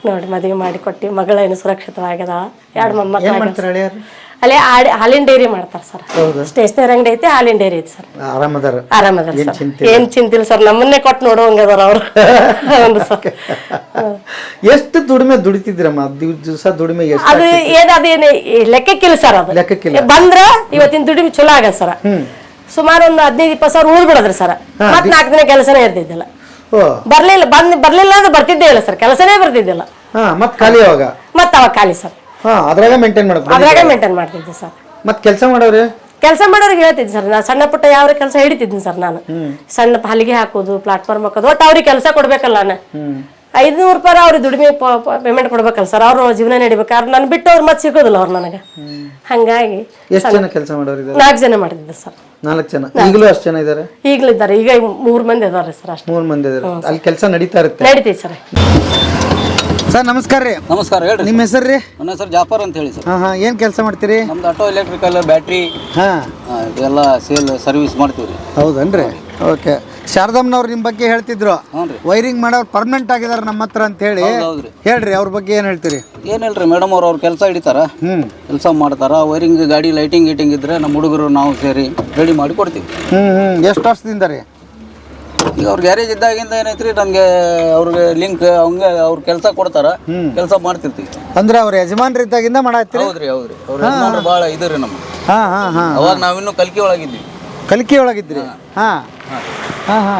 ನೋಡಿ ಮದುವೆ ಮಾಡಿ ಕೊಟ್ಟು ಮಗಳೇನು ಸುರಕ್ಷಿತವಾಗ್ಯದ. ಎರಡು ಮೊಮ್ಮಕ್ಕಳು ಅಲ್ಲೇ ಆಡಿ ಹಾಲಿನ ಡೈರಿ ಮಾಡ್ತಾರೆ ಸರ್? ಸ್ಟೇಷನರಿ ಅಂಗಡಿ ಐತಿ ಹಾಲಿನ ಡೈರಿ ಐತಿ ಸರ್. ಆರಾಮದಾರ? ಆರಾಮದ ಏನ್ ಸರ್. ಏನ್ ಚಿಂತಿಲ್ಲ ಸರ್. ನಮ್ಮನ್ನೇ ಕೊಟ್ಟು ನೋಡೋ ಅದಾರ ಅವ್ರು. ಸರ್. ಎಷ್ಟು ದುಡಿಮೆ ದುಡಿತಿದ್ರಮ್ಮ ದಿವಸ ದುಡಿಮೆ ಎಷ್ಟು ಅದು ಏನ್ ಅದೇನು ಲೆಕ್ಕಕ್ಕಿಲ್ಲ ಸರ್ ಅದು. ಲೆಕ್ಕಕ್ಕಿಲ್ಲ. ಬಂದ್ರ ಇವತ್ತಿನ ದುಡಿಮೆ ಚಲೋ ಆಗದ ಸರ್. ಸುಮಾರು ಒಂದು ಹದಿನೈದು ಇಪ್ಪತ್ತು ಸಾವಿರ ಉಳಿದ್ ಬಿಡೋದ್ರಿ ಸರ್. ಮತ್ ನಾಲ್ಕು ದಿನ ಕೆಲಸನೇ ಇರ್ತಿದ್ದಿಲ್ಲ. ಬರ್ಲಿಲ್ಲ ಬಂದ್ ಬರ್ಲಿಲ್ಲ ಅಂದ್ರೆ ಬರ್ತಿದ್ದೇ ಇಲ್ಲ ಸರ್. ಕೆಲಸನೇ ಬರ್ತಿದ್ದಿಲ್ಲ. ಹಾ ಮತ್ ಖಾಲಿ ಯಾವಾಗ? ಮತ್ ಅವಾಗ ಖಾಲಿ ಸರ್. ಹಾ ಅದ್ರಾಗ ಮೇಂಟೈನ್ ಮಾಡಕ್ ಅದ್ರಾಗ ಮೇಂಟೈನ್ ಮಾಡ್ತಿದ್ದೆ ಸರ್. ಮತ್ತೆ ಕೆಲಸ ಮಾಡೋರು? ಕೆಲಸ ಮಾಡೋರಿಗೆ ಹೇಳ್ತಿದ್ದೆ ಸರ್. ನಾನು ಸಣ್ಣ ಪುಟ್ಟ ಯಾವ ಕೆಲಸ ಹಿಡಿತಿದ್ದೀನಿ ಸರ್ ನಾನು. ಸಣ್ಣ ಹಲಿಗೆ ಹಾಕೋದು ಪ್ಲಾಟ್ಫಾರ್ಮ್ ಹಾಕೋದು ಒಟ್ಟು ಅವ್ರಿಗೆ ಕೆಲಸ ಕೊಡ್ಬೇಕಲ್ಲ ನಾನು. ಐದುನೂರು ರೂಪಾಯಿ ಅವ್ರಿಗೆ ದುಡಿಮೆ ಪೇಮೆಂಟ್ ಕೊಡ್ಬೇಕಲ್ಲ ಸರ್. ಅವ್ರ ಜೀವನ ನಡಿಬೇಕಾದ್ರೆ ನಾನು ಬಿಟ್ಟು ಅವ್ರು ಮತ್ತೆ ಸಿಗೋದಿಲ್ಲ ಅವ್ರು ನನಗೆ. ಹಂಗಾಗಿ ಎಷ್ಟು ಜನ ಕೆಲಸ ಮಾಡೋರು ನಾಲ್ಕು ಜನ ಮಾಡಿದ್ದೆ ಸರ್. ನಾಲ್ಕು ಜನ. ಈಗಲೂ ಅಷ್ಟು ಜನ ಇದಾರೆ ಈಗಲಿದ್ದಾರೆ ಈಗ ಮೂರು ಮಂದಿ ಇದಾರೆ ಸರ್ ಅಷ್ಟು. ಮೂರ್ ಮಂದಿ ಇದಾರೆ ಅಲ್ಲಿ ಕೆಲಸ ನಡೀತಾ ಇರುತ್ತೆ? ನಡೀತೈತೆ ಸರ್. ಸರ್ ನಮಸ್ಕಾರ ರೀ. ನಮಸ್ಕಾರ ಹೇಳ್ರಿ ನಿಮ್ಮ ಹೆಸರು ರೀ? ನನ್ನ ಹೆಸರು ಜಾಫರ್ ಅಂತ ಹೇಳಿ ಸರ್. ಹಾ ಏನು ಏನ್ ಕೆಲಸ ಮಾಡ್ತೀರಿ? ನಮ್ದು ಆಟೋ ಎಲೆಕ್ಟ್ರಿಕಲ್ ಬ್ಯಾಟ್ರಿ ಹಾಂ. ಇದೆಲ್ಲ ಸೇಲ್ ಸರ್ವಿಸ್ ಮಾಡ್ತೀವಿ ರೀ. ಹೌದನ್ರಿ? ಓಕೆ. ಶಾರದಮ್ಮನವ್ರು ನಿಮ್ಮ ಬಗ್ಗೆ ಹೇಳ್ತಿದ್ರು. ಹ್ಞೂ ರೀ. ವೈರಿಂಗ್ ಮಾಡೋರು ಪರ್ಮನೆಂಟ್ ಆಗಿದಾರೆ ನಮ್ಮ ಹತ್ರ ಅಂತ ಹೇಳಿ ಹೌದ್ರಿ ಹೇಳ್ರಿ ಅವ್ರ ಬಗ್ಗೆ ಏನು ಹೇಳ್ತೀರಿ? ಏನಿಲ್ರಿ ಮೇಡಮ್ ಅವ್ರು ಅವ್ರ ಕೆಲಸ ಹಿಡಿತಾರ? ಹ್ಞೂ ಕೆಲಸ ಮಾಡ್ತಾರ. ವೈರಿಂಗ್ ಗಾಡಿ ಲೈಟಿಂಗ್ ಗೀಟಿಂಗ್ ಇದ್ರೆ ನಮ್ಮ ಹುಡುಗರು ನಾವು ಸೇರಿ ರೆಡಿ ಮಾಡಿ ಕೊಡ್ತೀವಿ. ಹ್ಮ್ ಹ್ಮ್. ಎಷ್ಟು ವರ್ಷದಿಂದ ರೀ? ಈಗ ಅವ್ರ ಗ್ಯಾರೇಜ್ ಇದ್ದಾಗಿಂದ ಏನೈತ್ರಿ? ನಮಗೆ ಅವ್ರಿಗೆ ಲಿಂಕ್ ಅವಂಗೆ ಅವ್ರ ಕೆಲಸ ಕೊಡ್ತಾರ. ಕೆಲಸ ಮಾಡ್ತಿರ್ತೀವಿ. ಅಂದ್ರೆ ಅವ್ರ ಯಜಮಾನ್ರಿದ್ದಾಗಿಂದ ಮಾಡತ್ತೀರಿ ಹೌದ್ರಿ ಹೌದ್ರಿ. ಅವ್ರ ಯಜಮಾನ್ರು ಭಾಳ ಇದ್ರಿ ರೀ ನಮ್ಗೆ. ಹಾ ಹಾ ಹಾ ಅವಾಗ ನಾವಿನ್ನೂ ಕಲ್ಕಿ ಒಳಗಿದ್ವಿ. ಕಲಿಕೆ ಒಳಗಿದ್ರಿ? ಹಾ. ಹಾ. ಹಾ.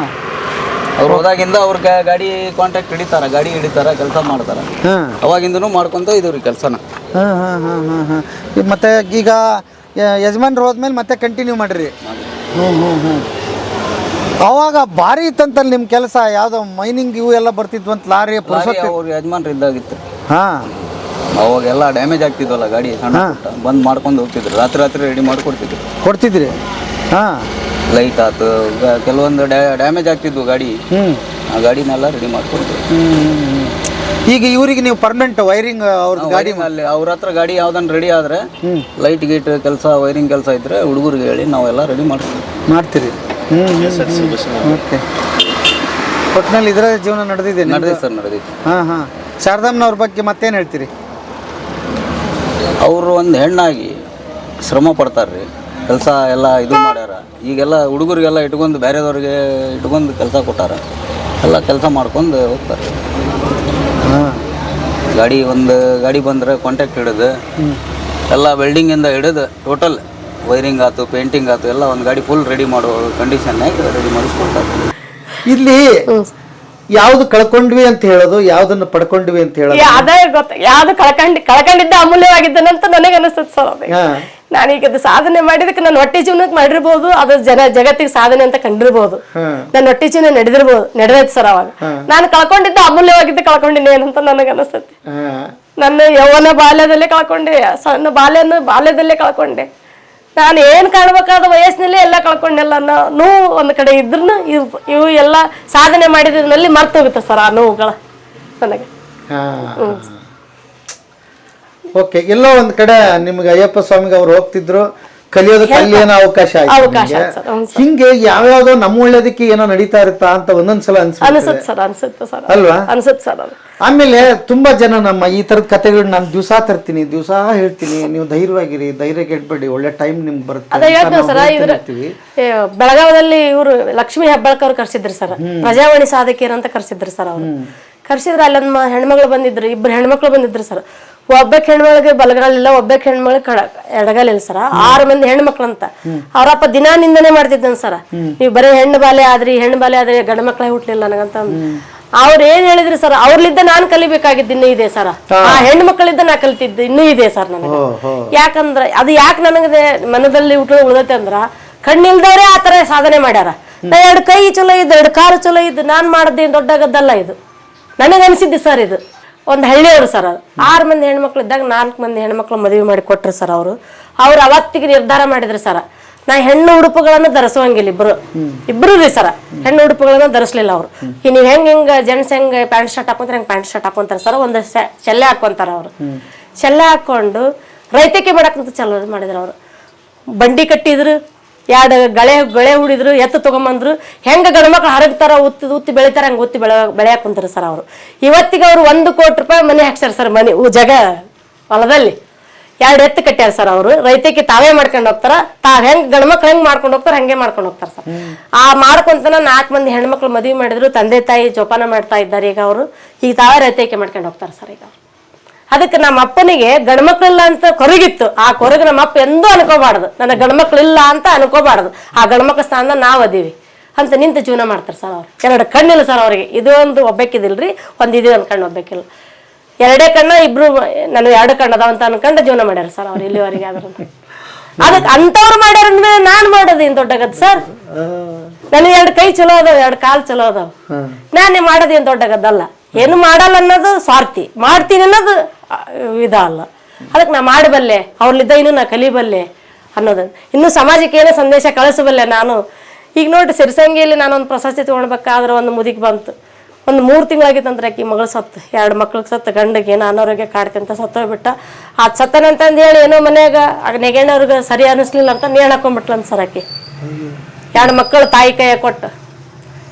ಅವ್ರು ಹೋದಾಗಿಂದ ಅವ್ರ ಗಾಡಿ ಕಾಂಟ್ರಾಕ್ಟ್ ಹಿಡಿತಾರ ಗಾಡಿ ಹಿಡಿತಾರ ಕೆಲಸ ಮಾಡ್ತಾರ. ಹಾ. ಅವಾಗಿಂದನೂ ಮಾಡ್ಕೊಂತ ಇದ್ರಿ ಕೆಲಸನ. ಹಾ ಹಾ ಹಾ ಹಾ ಮತ್ತೆ ಈಗ ಯಜಮಾನ್ರು ಹೋದ್ಮೇಲೆ ಮತ್ತೆ ಕಂಟಿನ್ಯೂ ಮಾಡ್ರಿ. ಹ್ಞೂ ಹ್ಞೂ ಹ್ಞೂ ಅವಾಗ ಭಾರಿ ಇತ್ತಂತಲ್ಲಿ ನಿಮ್ಮ ಕೆಲಸ ಯಾವುದೋ ಮೈನಿಂಗ್ ಇವು ಎಲ್ಲ ಬರ್ತಿದ್ವಂತ ಲಾರಿ ಪುರುಷ ಅವ್ರ ಯಜಮಾನ್ರು ಇದ್ದಾಗಿತ್ತು. ಹಾಂ. ಅವಾಗೆಲ್ಲ ಡ್ಯಾಮೇಜ್ ಆಗ್ತಿದ್ವಲ್ಲ ಗಾಡಿ ಸಣ್ಣ ಪುಟ್ಟ. ಬಂದ್ ಮಾಡ್ಕೊಂಡು ಹೋಗ್ತಿದ್ರು. ರಾತ್ರಿ ರಾತ್ರಿ ರೆಡಿ ಮಾಡ್ಕೊಡ್ತಿದ್ರು. ಕೊಡ್ತಿದ್ರಿ? ಹಾಂ. ಲೈಟ್ ಆತು ಗ- ಕೆಲವೊಂದು ಡ್ಯಾಮೇಜ್ ಆಗ್ತಿದ್ವು ಗಾಡಿ. ಹ್ಞೂ ಆ ಗಾಡಿನೆಲ್ಲ ರೆಡಿ ಮಾಡ್ಕೊಡ್ತಿದ್ರು. ಈಗ ಇವ್ರಿಗೆ ನೀವು ಪರ್ಮನೆಂಟ್ ವೈರಿಂಗ್ ಅವ್ರ ಗಾಡಿ ಗಾಡಿ ಅಲ್ಲಿ ಅವ್ರ ಹತ್ರ ಗಾಡಿ ಯಾವ್ದನ್ನ ರೆಡಿ ಆದ್ರೆ ಲೈಟ್ ಗೀಟ್ ಕೆಲಸ ವೈರಿಂಗ್ ಕೆಲಸ ಇದ್ರೆ ಹುಡುಗರಿಗೆ ಹೇಳಿ ನಾವೆಲ್ಲ ರೆಡಿ ಮಾಡ್ತೀವಿ. ಮಾಡ್ತೀರಿ. ಹ್ಞೂ ಓಕೆ ಒಟ್ಟಿನಲ್ಲಿ ಇದರ ಜೀವನ ನಡೆದಿದೆ ನಡೆದಿದೆ ಸರ್ ನಡೆದಿದೆ. ಹಾಂ ಹಾಂ. ಶಾರದಮ್ಮನವ್ರ ಬಗ್ಗೆ ಮತ್ತೇನು ಹೇಳ್ತೀರಿ? ಅವರು ಒಂದು ಹೆಣ್ಣಾಗಿ ಶ್ರಮ ಪಡ್ತಾರ್ರಿ. ಕೆಲಸ ಎಲ್ಲ ಇದು ಮಾಡ್ಯಾರ. ಈಗೆಲ್ಲ ಹುಡುಗರಿಗೆಲ್ಲ ಇಟ್ಕೊಂಡು ಬೇರೆದವ್ರಿಗೆ ಇಟ್ಕೊಂಡು ಕೆಲಸ ಕೊಟ್ಟಾರ. ಎಲ್ಲ ಕೆಲಸ ಮಾಡ್ಕೊಂಡು ಹೋಗ್ತಾರೆ. ಹಾಂ. ಗಾಡಿ ಒಂದು ಗಾಡಿ ಬಂದರೆ ಕಾಂಟ್ಯಾಕ್ಟ್ ಹಿಡಿದು ಎಲ್ಲ ವೆಲ್ಡಿಂಗಿಂದ ಹಿಡಿದು ಟೋಟಲ್ ವೈರಿಂಗ್ ಆಯ್ತು ಪೇಂಟಿಂಗ್ ಆಯ್ತು ಎಲ್ಲ ಒಂದು ಗಾಡಿ ಫುಲ್ ರೆಡಿ ಮಾಡೋ ಕಂಡೀಷನ್ನಾಗಿ ರೆಡಿ ಮಾಡಿಸ್ಕೊಡ್ತಾರೆ ಇಲ್ಲಿ ಯಾವ್ದು ಕಳ್ಕೊಂಡ್ವಿ ಅಂತ ಹೇಳೋದು ಯಾವ್ದನ್ನ ಪಡ್ಕೊಂಡ್ವಿ ಅಂತ ಹೇಳೋದು? ಅದೇ ಗೊತ್ತ ಯಾವ್ದು ಕಳ್ಕೊಂಡ್ ಕಳ್ಕೊಂಡಿದ್ದ ಅಮೂಲ್ಯವಾಗಿದ್ದಾನಂತ ನನಗೆ ಅನಿಸ್ತದೆ ಸರ್ ಅದೇ. ನಾನೀಗ ಅದು ಸಾಧನೆ ಮಾಡಿದಕ್ಕೆ ನಾನು ಹೊಟ್ಟೆ ಜೀವನಕ್ಕೆ ಮಾಡಿರ್ಬೋದು ಅದು ಜನ ಜಗತ್ತಿಗೆ ಸಾಧನೆ ಅಂತ ಕಂಡಿರ್ಬೋದು. ನನ್ನ ಹೊಟ್ಟೆ ಜೀವನ ನಡೆದಿರ್ಬೋದು ನಡೆದೈತೆ ಸರ್ ಅವಾಗ. ನಾನು ಕಳ್ಕೊಂಡಿದ್ದ ಅಮೂಲ್ಯವಾಗಿದ್ದ ಕಳ್ಕೊಂಡಿನಿ ಏನಂತ ನನಗೆ ಅನಿಸ್ತೈತಿ ನನ್ನ ಯೌವನ ಬಾಲ್ಯದಲ್ಲೇ ಕಳ್ಕೊಂಡೆ ಸಣ್ಣ ಬಾಲ್ಯನ ಬಾಲ್ಯದಲ್ಲೇ ಕಳ್ಕೊಂಡೆ. ನಾನು ಏನು ಕಾಣಬೇಕಾದ ವಯಸ್ಸಿನಲ್ಲೇ ಎಲ್ಲ ಕಳ್ಕೊಂಡೆಲ್ಲ ನೋ- ನೋವು ಒಂದು ಕಡೆ ಇದ್ರೂ ಇವು ಇವು ಎಲ್ಲ ಸಾಧನೆ ಮಾಡಿದ್ರಲ್ಲಿ ಮರ್ತು ಹೋಗುತ್ತೆ ಸರ್ ಆ ನೋವುಗಳ ನನಗೆ. ಹಾ. ಓಕೆ ಎಲ್ಲೋ ಒಂದ್ ಕಡೆ ನಿಮ್ಗೆ ಅಯ್ಯಪ್ಪ ಸ್ವಾಮಿಗೆ ಅವ್ರು ಹೋಗ್ತಿದ್ರು ಕಲಿಯೋದಕ್ಕೆ ಅಲ್ಲಿ ಏನೋ ಅವಕಾಶ ಆಯ್ತು ಹಿಂಗೆ ಯಾವ್ಯಾವ್ದೋ ನಮ್ಮ ಒಳ್ಳೇದಕ್ಕೆ ಏನೋ ನಡೀತಾ ಇರುತ್ತಾ ಅಂತ ಒಂದೊಂದ್ಸಲ ಅನ್ಸುತ್ತೆ ಅನ್ಸುತ್ತೆ ಸರ್ ಅನ್ಸುತ್ತೆ ಸರ್. ಅಲ್ವಾ? ಅನ್ಸುತ್ತೆ ಸರ್ ಅದು. ಆಮೇಲೆ ತುಂಬಾ ಜನ ನಮ್ಮ ಈ ತರದ ಕಥೆಗಳು ನಾನು ದಿವಸ ತರ್ತೀನಿ ದಿವಸ ಹೇಳ್ತೀನಿ. ನೀವು ಧೈರ್ಯವಾಗಿರಿ ಧೈರ್ಯ ಗೆಡ್ಬೇಡಿ ಒಳ್ಳೆ ಟೈಮ್ ನಿಮ್ಗೆ ಬರುತ್ತೆ ಬೆಳಗಾವದಲ್ಲಿ ಇವರು ಲಕ್ಷ್ಮಿ ಹೆಬ್ಬಾಳ್ಕರ್ ಕರ್ಸಿದ್ರು ಸರ್. ಪ್ರಜಾವಾಣಿ ಸಾಧಕಿಯರು ಅಂತ ಕರ್ಸಿದ್ರು ಸರ್ ಅವರು. ಕರ್ಸಿದ್ರೆ ಅಲ್ಲ ನಮ್ಮ ಹೆಣ್ಮಗಳು ಬಂದಿದ್ರು ಇಬ್ರು ಹೆಣ್ಮಕ್ಳು ಬಂದಿದ್ರು ಸರ್. ಒಬ್ಬಕ್ಕೆ ಹೆಣ್ಮಗಳಿಗೆ ಬಲಗಾಲಿಲ್ಲ ಒಬ್ಬಕ್ಕೆ ಹೆಣ್ಮಗಳಿಗೆ ಕಡ ಎಡಗಾಲಿಲ್ಲ ಸರ್. ಆರು ಮಂದಿ ಹೆಣ್ಮಕ್ಳು ಅಂತ. ಅವರಪ್ಪ ದಿನಾ ನಿಂದನೆ ಮಾಡ್ತಿದ್ದನ್ ಸರ್. ನೀವು ಬರೀ ಹೆಣ್ಣು ಬಾಲೆ ಆದ್ರಿ ಹೆಣ್ಣು ಬಾಲೆ ಆದ್ರಿ ಗಂಡ ಮಕ್ಳೇ ಹುಟ್ಲಿಲ್ಲ ನನಗಂತ. ಅವ್ರು ಏನ್ ಹೇಳಿದ್ರಿ ಸರ್ ಅವ್ರಲಿದ್ದ ನಾನು ಕಲಿಬೇಕಾಗಿದ್ದು ಇನ್ನೂ ಇದೆ ಸರ್. ಆ ಹೆಣ್ಣು ಮಕ್ಕಳಿದ್ದ ನಾ ಕಲಿತಿದ್ದು ಇನ್ನೂ ಇದೆ ಸರ್ ನನಗೆ. ಯಾಕಂದ್ರೆ ಅದು ಯಾಕೆ ನನಗೆ ಮನದಲ್ಲಿ ಊಟ ಉಳ್ದೈತೆ ಅಂದ್ರ ಕಣ್ಣಿಲ್ದವ್ರೆ ಆ ತರ ಸಾಧನೆ ಮಾಡ್ಯಾರ. ನಾ ಎರಡು ಕೈ ಚಲೋ ಇದ್ದು ಎರಡು ಕಾರು ಚಲೋ ಇದ್ದು ನಾನು ಮಾಡದೇನು ದೊಡ್ಡ ಗದ್ದಲ್ಲ ಇದು. ನನಗೆ ಅನಿಸಿದ್ದು ಸರ್ ಇದು. ಒಂದು ಹಳ್ಳಿಯವರು ಸರ್ ಅದು. ಆರು ಮಂದಿ ಹೆಣ್ಮಕ್ಳು ಇದ್ದಾಗ ನಾಲ್ಕು ಮಂದಿ ಹೆಣ್ಮಕ್ಳು ಮದುವೆ ಮಾಡಿ ಕೊಟ್ರು ಸರ್ ಅವರು. ಅವ್ರು ಅವತ್ತಿಗೆ ನಿರ್ಧಾರ ಮಾಡಿದ್ರು ಸರ್. ನಾ ಹೆಣ್ಣು ಉಡುಪುಗಳನ್ನ ಧರಿಸುವಂಗಿಲ್ಲ ಇಬ್ರು. ಇಬ್ರು ರೀ ಸರ. ಹೆಣ್ಣು ಉಡುಪುಗಳನ್ನ ಧರಿಸ್ಲಿಲ್ಲ ಅವ್ರು. ಈ ನೀವು ಹೆಂಗ್ ಹೆಂಗ್ ಜೆಂಟ್ಸ್ ಹೆಂಗ್ ಪ್ಯಾಂಟ್ ಶರ್ಟ್ ಹಾಕೊಂತಾರೆ ಹೆಂಗ್ ಪ್ಯಾಂಟ್ ಶರ್ಟ್ ಹಾಕೊಂತಾರೆ ಸರ್ ಒಂದು ಚೆಲ್ಲೆ ಹಾಕೊಂತಾರ ಅವ್ರು. ಚೆಲ್ಲೆ ಹಾಕೊಂಡು ರೈತಕ್ಕೆ ಮಾಡಕ್ಕಂತ ಚಲೋ ಮಾಡಿದ್ರು ಅವ್ರು. ಬಂಡಿ ಕಟ್ಟಿದ್ರು ಎರಡು ಗಳೆ ಗಳೆ ಹುಡಿದ್ರು, ಎತ್ತು ತಗೊಂಬಂದ್ರು, ಹೆಂಗ ಗಂಡ್ಮಕ್ಳು ಹರಗ್ತಾರ, ಉತ್ತಿ ಉತ್ತಿ ಬೆಳಿತಾರ, ಹಂಗೆ ಉತ್ತಿ ಬೆಳೆ ಬೆಳೆಯಕ್ ಕುಂತಾರ ಸರ್ ಅವರು. ಇವತ್ತಿಗೆ ಅವ್ರು ಒಂದು ಕೋಟಿ ರೂಪಾಯಿ ಮನೆ ಹಾಕ್ಸ್ಯಾರ ಸರ್ ಮನೆ ಜಗ ಹೊಲದಲ್ಲಿ. ಎರಡು ಎತ್ತು ಕಟ್ಟ್ಯಾರ ಸರ್ ಅವರು. ರೈತಕ್ಕೆ ತಾವೇ ಮಾಡ್ಕೊಂಡು ಹೋಗ್ತಾರ. ತಾವ್ ಹೆಂಗ್ ಗಂಡ್ಮಕ್ಳು ಹೆಂಗ್ ಮಾಡ್ಕೊಂಡು ಹೋಗ್ತಾರ ಹಂಗೆ ಮಾಡ್ಕೊಂಡು ಹೋಗ್ತಾರ ಸರ್. ಆ ಮಾಡ್ಕೊಂತನ ನಾಲ್ಕು ಮಂದಿ ಹೆಣ್ಮಕ್ಳು ಮದುವೆ ಮಾಡಿದ್ರು, ತಂದೆ ತಾಯಿ ಜೋಪಾನ ಮಾಡ್ತಾ ಇದ್ದಾರೆ ಈಗ ಅವರು. ಈಗ ತಾವೇ ರೈತಕ್ಕೆ ಮಾಡ್ಕೊಂಡು ಹೋಗ್ತಾರ ಸರ್ ಈಗ ಅದಕ್ಕೆ ನಮ್ಮ ಅಪ್ಪನಿಗೆ ಗಂಡ್ಮಕ್ಳಿಲ್ಲ ಅಂತ ಕೊರಗಿತ್ತು. ಆ ಕೊರಗು ನಮ್ಮ ಅಪ್ಪ ಎಂದೂ ಅನ್ಕೋಬಾರ್ದು. ನನ್ನ ಗಂಡ್ಮಕ್ಳಿಲ್ಲ ಅಂತ ಅನ್ಕೋಬಾರ್ದು. ಆ ಗಂಡ್ಮಕ್ಳ ಸ್ಥಾನ ನಾವು ಅದೀವಿ. ಅಂತ ನಿಂತು ಜೀವನ ಮಾಡ್ತಾರೆ ಸರ್ ಅವ್ರು. ಎರಡು ಕಣ್ಣಿಲ್ಲ ಸರ್ ಅವರಿಗೆ. ಇದು ಒಂದು ಒಬ್ಬಕ್ಕಿದಿಲ್ರಿ ಒಂದು ಇದು ಒಂದು ಕಣ್ಣು ಒಬ್ಬಕ್ಕಿಲ್ಲ ಎರಡೇ ಕಣ್ಣ ಇಬ್ರು ನಾನು ಎರಡು ಕಣ್ಣದ ಅಂತ ಅನ್ಕೊಂಡು ಜೀವನ ಮಾಡ್ಯಾರ ಸರ್ ಅವ್ರು ಇಲ್ಲಿವರೆಗೆ ಆದ್ರೂ ಅದಕ್ಕೆ ಅಂತವ್ರು ಮಾಡ್ಯಾರ ಅಂದ್ಮೇಲೆ ನಾನು ಮಾಡೋದು ಏನ್ ದೊಡ್ಡಗದ್ ಸರ್? ನನಗೆ ಎರಡು ಕೈ ಚಲೋ ಅದಾವ ಎರಡು ಕಾಲು ಚಲೋ ಅದಾವ. ನಾನೇ ಮಾಡೋದು ಏನು ದೊಡ್ಡಗದ್ದಲ್ಲ ಏನು ಮಾಡಲ್ಲ ಅನ್ನೋದು ಸ್ವಾರ್ಥಿ. ಮಾಡ್ತೀನಿ ಅನ್ನೋದು ವಿಧ ಇದ ಅಲ್ಲ. ಅದಕ್ಕೆ ನಾ ಮಾಡಬಲ್ಲೆ ಅವ್ರಲ್ಲಿದ್ದ ಇನ್ನು ನಾ ಕಲಿಬಲ್ಲೆ ಅನ್ನೋದು. ಇನ್ನು ಸಮಾಜಕ್ಕೆ ಏನೋ ಸಂದೇಶ ಕಳಿಸಬಲ್ಲೆ ನಾನು. ಈಗ ನೋಡಿ ಸಿರಿಸಂಗಿಯಲ್ಲಿ ನಾನೊಂದು ಪ್ರಶಸ್ತಿ ತೊಗೊಳ್ಬೇಕಾದ್ರೆ ಒಂದು ಮುದಿಗೆ ಬಂತು. ಒಂದು ಮೂರು ತಿಂಗಳಾಗಿತ್ತಂದ್ರೆ ಆಕಿ ಮಗಳು ಸತ್ತು ಎರಡು ಮಕ್ಳಿಗೆ ಸತ್ತು ಗಂಡಗೆ ಏನೋ ಅನಾರೋಗ್ಯ ಕಾಡ್ತಂತ ಸತ್ತೋಗ್ಬಿಟ್ಟ ಅದು ಸತ್ತನಂತಂದು ಹೇಳಿ ಏನೋ ಮನ್ಯಾಗ ನೆಗೆಣ್ಣವ್ರಿಗೆ ಸರಿ ಅನ್ನಿಸ್ಲಿಲ್ಲ ಅಂತ ನೇಣು ಹಾಕೊಂಡ್ಬಿಟ್ಲಂತ ಸರ್ ಆಕಿ ಎರಡು ಮಕ್ಕಳು ತಾಯಿ ಕೈಯಾಗ ಕೊಟ್ಟು.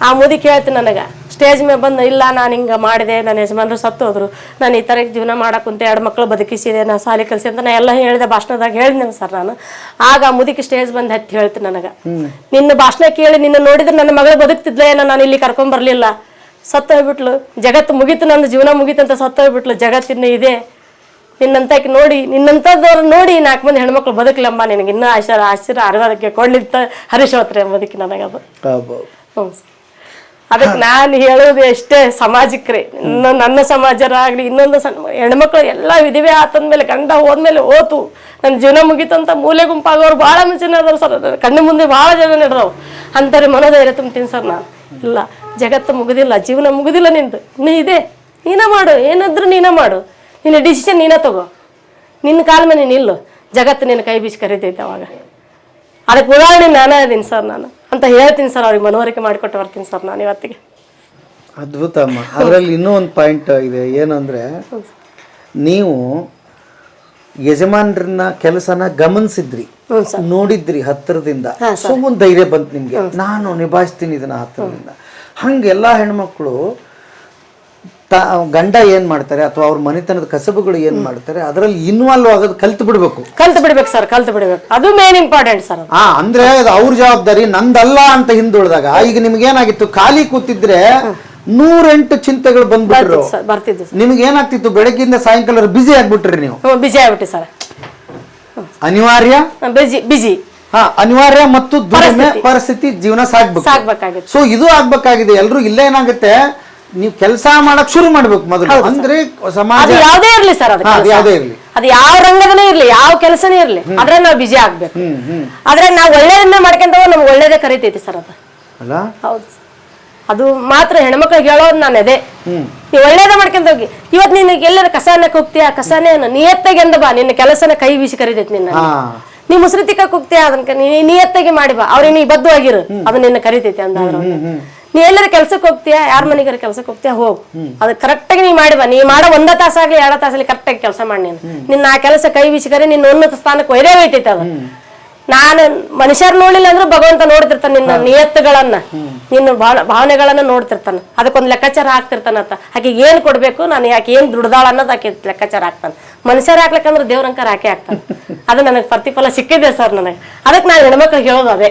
ಆ ಮುದಿ ಹೇಳ್ತು ನನಗೆ ಸ್ಟೇಜ್ ಮೇಲೆ ಬಂದು ಇಲ್ಲ ನಾನು ಹಿಂಗೆ ಮಾಡಿದೆ ನನ್ನ ಯಜಮಾನರು ಸತ್ತು ಹೋದ್ರು ನಾನು ಈ ಥರ ಜೀವನ ಮಾಡೋಕ್ಕಂತ ಕುಂತೆ ಎರಡು ಮಕ್ಕಳು ಬದುಕಿಸಿದೆ ನಾನು ಸಾಲಿ ಕಲಿಸಿ ಅಂತ ನಾನು ಎಲ್ಲ ಹೇಳಿದೆ ಭಾಷಣದಾಗ ಹೇಳಿದ್ದೆ ಸರ್ ನಾನು. ಆಗ ಆ ಮುದಿಕೆ ಸ್ಟೇಜ್ ಬಂದು ಹತ್ತಿ ಹೇಳ್ತು ನನಗೆ. ನಿನ್ನ ಭಾಷಣ ಕೇಳಿ ನಿನ್ನ ನೋಡಿದ್ರೆ ನನ್ನ ಮಗಳು ಬದುಕ್ತಿದ್ಲೇ ಏನೋ ನಾನು ಇಲ್ಲಿ ಕರ್ಕೊಂಬರ್ಲಿಲ್ಲ? ಸತ್ತು ಹೋಗ್ಬಿಟ್ಲು ಜಗತ್ತು ಮುಗೀತು ನನ್ನ ಜೀವನ ಮುಗೀತು ಅಂತ ಸತ್ತು ಹೋಗ್ಬಿಟ್ಲು ಜಗತ್ತಿನ ಇದೆ. ನಿನ್ನಂತಕ್ಕೆ ನೋಡಿ ನಿನ್ನಂಥದ್ದವ್ರು ನೋಡಿ ನಾಲ್ಕು ಮಂದಿ ಹೆಣ್ಮಕ್ಳು ಬದುಕಲಮ್ಮ ನಿನಗೆ. ಇನ್ನೂ ಆಶ್ಚರ್ಯ ಆಶ್ಚರ್ಯ ಆರೋಗ್ಯ ಕೊಡ್ಲಿಂತ ಹರಿಶೋತ್ರ ಬದುಕಿ ನನಗದು. ಹ್ಞೂ. ಅದಕ್ಕೆ ನಾನು ಹೇಳೋದು ಎಷ್ಟೇ ಸಮಾಜಕ್ಕೆ ರೀ ನನ್ನ ಸಮಾಜರಾಗಲಿ ಇನ್ನೊಂದು ಸಣ್ಣ ಹೆಣ್ಮಕ್ಳು ಎಲ್ಲ ವಿಧಿವೆ ಆತಂದ್ಮೇಲೆ ಗಂಡ ಹೋದ್ಮೇಲೆ ಓತು. ನನ್ನ ಜೀವನ ಮುಗೀತಂತ ಮೂಲೆ ಗುಂಪಾಗೋರು ಭಾಳ ಮುಂಚೆ ಅದಾರ ಸರ್. ಕಣ್ಣು ಮುಂದೆ ಭಾಳ ಜನ ನಡೆದವು ಅಂತಾರೆ ಮನೋಧೈರ್ಯ ತುಂಬ್ತೀನಿ ಸರ್ ನಾನು. ಇಲ್ಲ. ಜಗತ್ತು ಮುಗುದಿಲ್ಲ ಜೀವನ ಮುಗುದಿಲ್ಲ ನಿಂದು. ನೀ ಇದೆ. ನೀನೇ ಮಾಡು. ಏನಾದರೂ ನೀನೇ ಮಾಡು. ನಿನ್ನ ಡಿಸಿಷನ್ ನೀನೇ ತಗೋ. ನಿನ್ನ ಕಾಲ ಮೇಲೆ ನಿಲ್ಲು. ಜಗತ್ತು ನಿನ್ನ ಕೈ ಬೀಸಿ ಕರೀತೈತೆ ಅವಾಗ. ಅದಕ್ಕೆ ಉದಾಹರಣೆ ನಾನೇ ಅದೀನಿ ಸರ್ ನಾನು. ಅಂತ ಹೇಳ್ತೀನಿ ಸರ್ ಅವ್ರಿಗೆ ಮನವರಿಕೆ ಮಾಡಿಕೊಟ್ಟು ಬರ್ತೀನಿ ಸರ್ ನಾನು ಇವತ್ತಿಗೆ. ಅದ್ಭುತ ಅಮ್ಮ. ಅದರಲ್ಲಿ ಇನ್ನೂ ಒಂದು ಪಾಯಿಂಟ್ ಇದೆ. ಏನಂದರೆ ನೀವು ಯಜಮಾನ್ರನ್ನ ಕೆಲಸನ ಗಮನಿಸಿದ್ರಿ. ನೋಡಿದ್ರಿ ಹತ್ತಿರದಿಂದ. ಸುಮ್ಮನೆ ಧೈರ್ಯ ಬಂತು ನಿಮಗೆ. ನಾನು ನಿಭಾಯಿಸ್ತೀನಿ ಇದನ್ನ ಹತ್ತಿರದಿಂದ. ಹಂಗೆ ಎಲ್ಲ ಹೆಣ್ಮಕ್ಳು ತ ಗಂಡ ಏನು ಮಾಡ್ತಾರೆ ಅಥವಾ ಅವ್ರ ಮನೆತನದ ಕಸಬುಗಳು ಏನು ಮಾಡ್ತಾರೆ ಅದರಲ್ಲಿ ಇನ್ವಾಲ್ವ್ ಆಗೋದು ಕಲ್ತು ಬಿಡ್ಬೇಕು. ಕಲ್ತು ಬಿಡ್ಬೇಕು ಸರ್ ಕಲ್ತು ಬಿಡ್ಬೇಕು. ಅದು ಮೇನ್ ಇಂಪಾರ್ಟೆಂಟ್ ಸರ್ ಹಾ ಅಂದ್ರೆ ಅದು ಅವ್ರ ಜವಾಬ್ದಾರಿ ನಂದಲ್ಲ ಅಂತ ಹಿಂದುಳಿದಾಗ ಈಗ ನಿಮ್ಗೆ ಏನಾಗಿತ್ತು? ಖಾಲಿ ಕೂತಿದ್ರೆ ನೂರೆಂಟು ಚಿಂತೆಗಳು ಬಂದ್ಬಿಟ್ರು. Sir ಬರ್ತಿದ್ದು sir. ನಿಮ್ಗೆ ಏನಾಗ್ತಿತ್ತು? ಬೆಳಗ್ಗಿಂದ ಸಾಯಂಕಾಲ ಬಿಸಿ ಆಗ್ಬಿಟ್ರಿ ನೀವು. ಬಿಸಿ ಬಿಜಿ ಆಗ್ಬಿಟ್ಟು ಸರ್. ಅನಿವಾರ್ಯ? ಬಿಜಿ ಬಿಜಿ ಹಾ ಅನಿವಾರ್ಯ ಮತ್ತು ದುಡಿಮೆ ಪರಿಸ್ಥಿತಿ. ಜೀವನ ಸಾಗ್ಬೇಕು ಸೊ ಇದು ಆಗ್ಬೇಕಾಗಿದೆ. ಎಲ್ರು ಇಲ್ಲೇ ಏನಾಗುತ್ತೆ? ನೀವು ಕೆಲಸ ಮಾಡಕ್ ಶುರು ಮಾಡ್ಬೇಕು ಮೊದಲು. ಅಂದ್ರೆ ಸಮಾಜ ಯಾವ್ದೇ ಇರ್ಲಿ ಸರ್ ಯಾವ್ದೇ ಅದು ಇರ್ಲಿ. ಅದು ಯಾವ ರಂಗದನೇ ಇರ್ಲಿ ಯಾವ ಕೆಲಸನೇ ಇರ್ಲಿ ಅದ್ರ ನಾವು ಬಿಜಿ ಆಗ್ಬೇಕು. ಆದ್ರೆ ನಾವು ಒಳ್ಳೇದನ್ನ ಮಾಡ್ಕೊಂತ ನಮ್ಗೆ ಒಳ್ಳೇದೇ ಕರಿತೈತಿ ಸರ್ ಅದು. ಅಲ್ಲ? ಹೌದು ಅದು ಮಾತ್ರ ಹೆಣ್ಮಕ್ಳಿಗೆ ಹೇಳೋದು ನಾನು ಅದೇ. ನೀವು ಒಳ್ಳೇದ ಮಾಡ್ಕೊಂತ ಹೋಗಿ. ಇವತ್ತು ನಿನಗೆ ಎಲ್ಲರ ಕಸಾನಕ್ಕೆ ಹೋಗ್ತೀಯ ಕಸನೇ ನಿಯತ್ತಾಗಿ ಎಂದ ಬಾ. ನಿನ್ನ ಕೆಲಸನ ಕೈ ಬೀಸಿ ಕರಿತೈತಿ ನಿನ್ನ. ನೀ ಮುಸ್ರಿ ತಿಕ್ಕಕ್ ಹೋಗ್ತೀಯ ಅದನ್ನ ನೀ ನಿಯತ್ತಾಗಿ ಮಾಡಿ ಬಾ. ಅವ್ರಿಗೆ ನೀ ಬದ್ಧವಾಗಿರು ಅದು ನಿನ್ನ ಕರಿತೈತಿ ಅಂದ ನೀ ಎಲ್ಲರ ಕೆಲ್ಸಕ್ಕೆ ಹೋಗ್ತೀಯಾ? ಯಾರ ಮನೆಗಾರ ಕೆಲ್ಸಕ್ಕೆ ಹೋಗ್ತೀಯಾ? ಹೋಗ್. ಅದು ಕರೆಕ್ಟಾಗಿ ನೀ ಮಾಡಿ ಬಾ. ನೀ ಮಾಡೋ ಒಂದ ತಾಸಾಗ್ಲಿ ಎರಡ ತಾಸಲ್ಲಿ ಕರೆಕ್ಟಾಗಿ ಕೆಲಸ ಮಾಡಿ ನೀನು. ನಿನ್ನ ಆ ಕೆಲಸ ಕೈ ಬೀಸಿಕರೆ ನಿನ್ನ ಉನ್ನತ ಸ್ಥಾನಕ್ಕೆ ಒಯ್ದೇ ಹೋಯ್ತೈತೆ ಅದು. ನಾನು ಮನುಷ್ಯರ್ ನೋಡಿಲ್ಲ ಅಂದ್ರೆ ಭಗವಂತ ನೋಡ್ತಿರ್ತಾನೆ ನಿನ್ನ ನಿಯತ್ತುಗಳನ್ನ. ನಿನ್ನ ಭಾವ ಭಾವನೆಗಳನ್ನ ನೋಡ್ತಿರ್ತಾನ. ಅದಕ್ಕೊಂದು ಲೆಕ್ಕಾಚಾರ ಹಾಕ್ತಿರ್ತಾನಂತ. ಆಕೆ ಏನ್ ಕೊಡ್ಬೇಕು? ನಾನು ಯಾಕೆ ಏನ್ ದುಡ್ದಾಳ ಅನ್ನೋದು ಆಕೆ ಲೆಕ್ಕಾಚಾರ ಹಾಕ್ತಾನೆ. ಮನುಷ್ಯರು ಹಾಕ್ಲಿಕ್ಕಂದ್ರೆ ದೇವ್ರಂಕರ್ ಹಾಕಿ ಹಾಕ್ತಾನೆ ಅದು ನನಗೆ ಪ್ರತಿಫಲ ಸಿಕ್ಕಿದೆ ಸರ್ ನನಗೆ. ಅದಕ್ಕೆ ನಾನು ಹೆಣ್ಮಕ್ಳಿಗೆ ಹೇಳೋದು ಅದೇ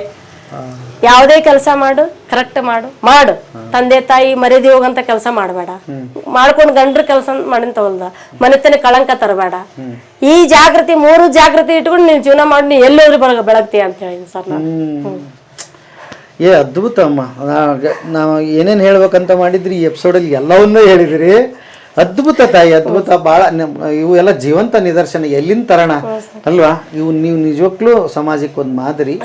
ಯಾವುದೇ ಕೆಲಸ ಮಾಡು ಕರೆಕ್ಟ್ ಮಾಡು. ಮಾಡು. ತಂದೆ ತಾಯಿ ಮರ್ಯಾದೆ ಹೋಗಂತ ಕೆಲಸ ಮಾಡಬೇಡ. ಮಾಡ್ಕೊಂಡು ಗಂಡ್ರ ಕೆಲಸ ಮಾಡಿನ ತಗೊಳ್ದ ಮನೆತನ ಕಳಂಕ ತರಬೇಡ. ಈ ಜಾಗೃತಿ ಮೂರು ಜಾಗೃತಿ ಇಟ್ಕೊಂಡು ನೀನು ಜೀವನ ಮಾಡಿ. ನೀ ಎಲ್ಲೋದ್ರು ಬರ ಬೆಳಗ್ತೀಯ ಅಂತ ಹೇಳಿ ಸರ್ ನಾನು. ಏ ಅದ್ಭುತ ಅಮ್ಮ. ನಾವು ಏನೇನು ಹೇಳ್ಬೇಕಂತ ಮಾಡಿದ್ರಿ ಈ ಎಪಿಸೋಡಲ್ಲಿ ಎಲ್ಲವನ್ನೂ ಹೇಳಿದಿರಿ. ಅದ್ಭುತ ತಾಯಿ ಅದ್ಭುತ ಭಾಳ ಇವು ಎಲ್ಲ ಜೀವಂತ ನಿದರ್ಶನ. ಎಲ್ಲಿಂದ ತರೋಣ? ಅಲ್ವಾ? ಇವು ನೀವು ನಿಜವಾಗ್ಲೂ ಸಮಾಜಕ್ಕೆ ಒಂದು ಮಾದರಿ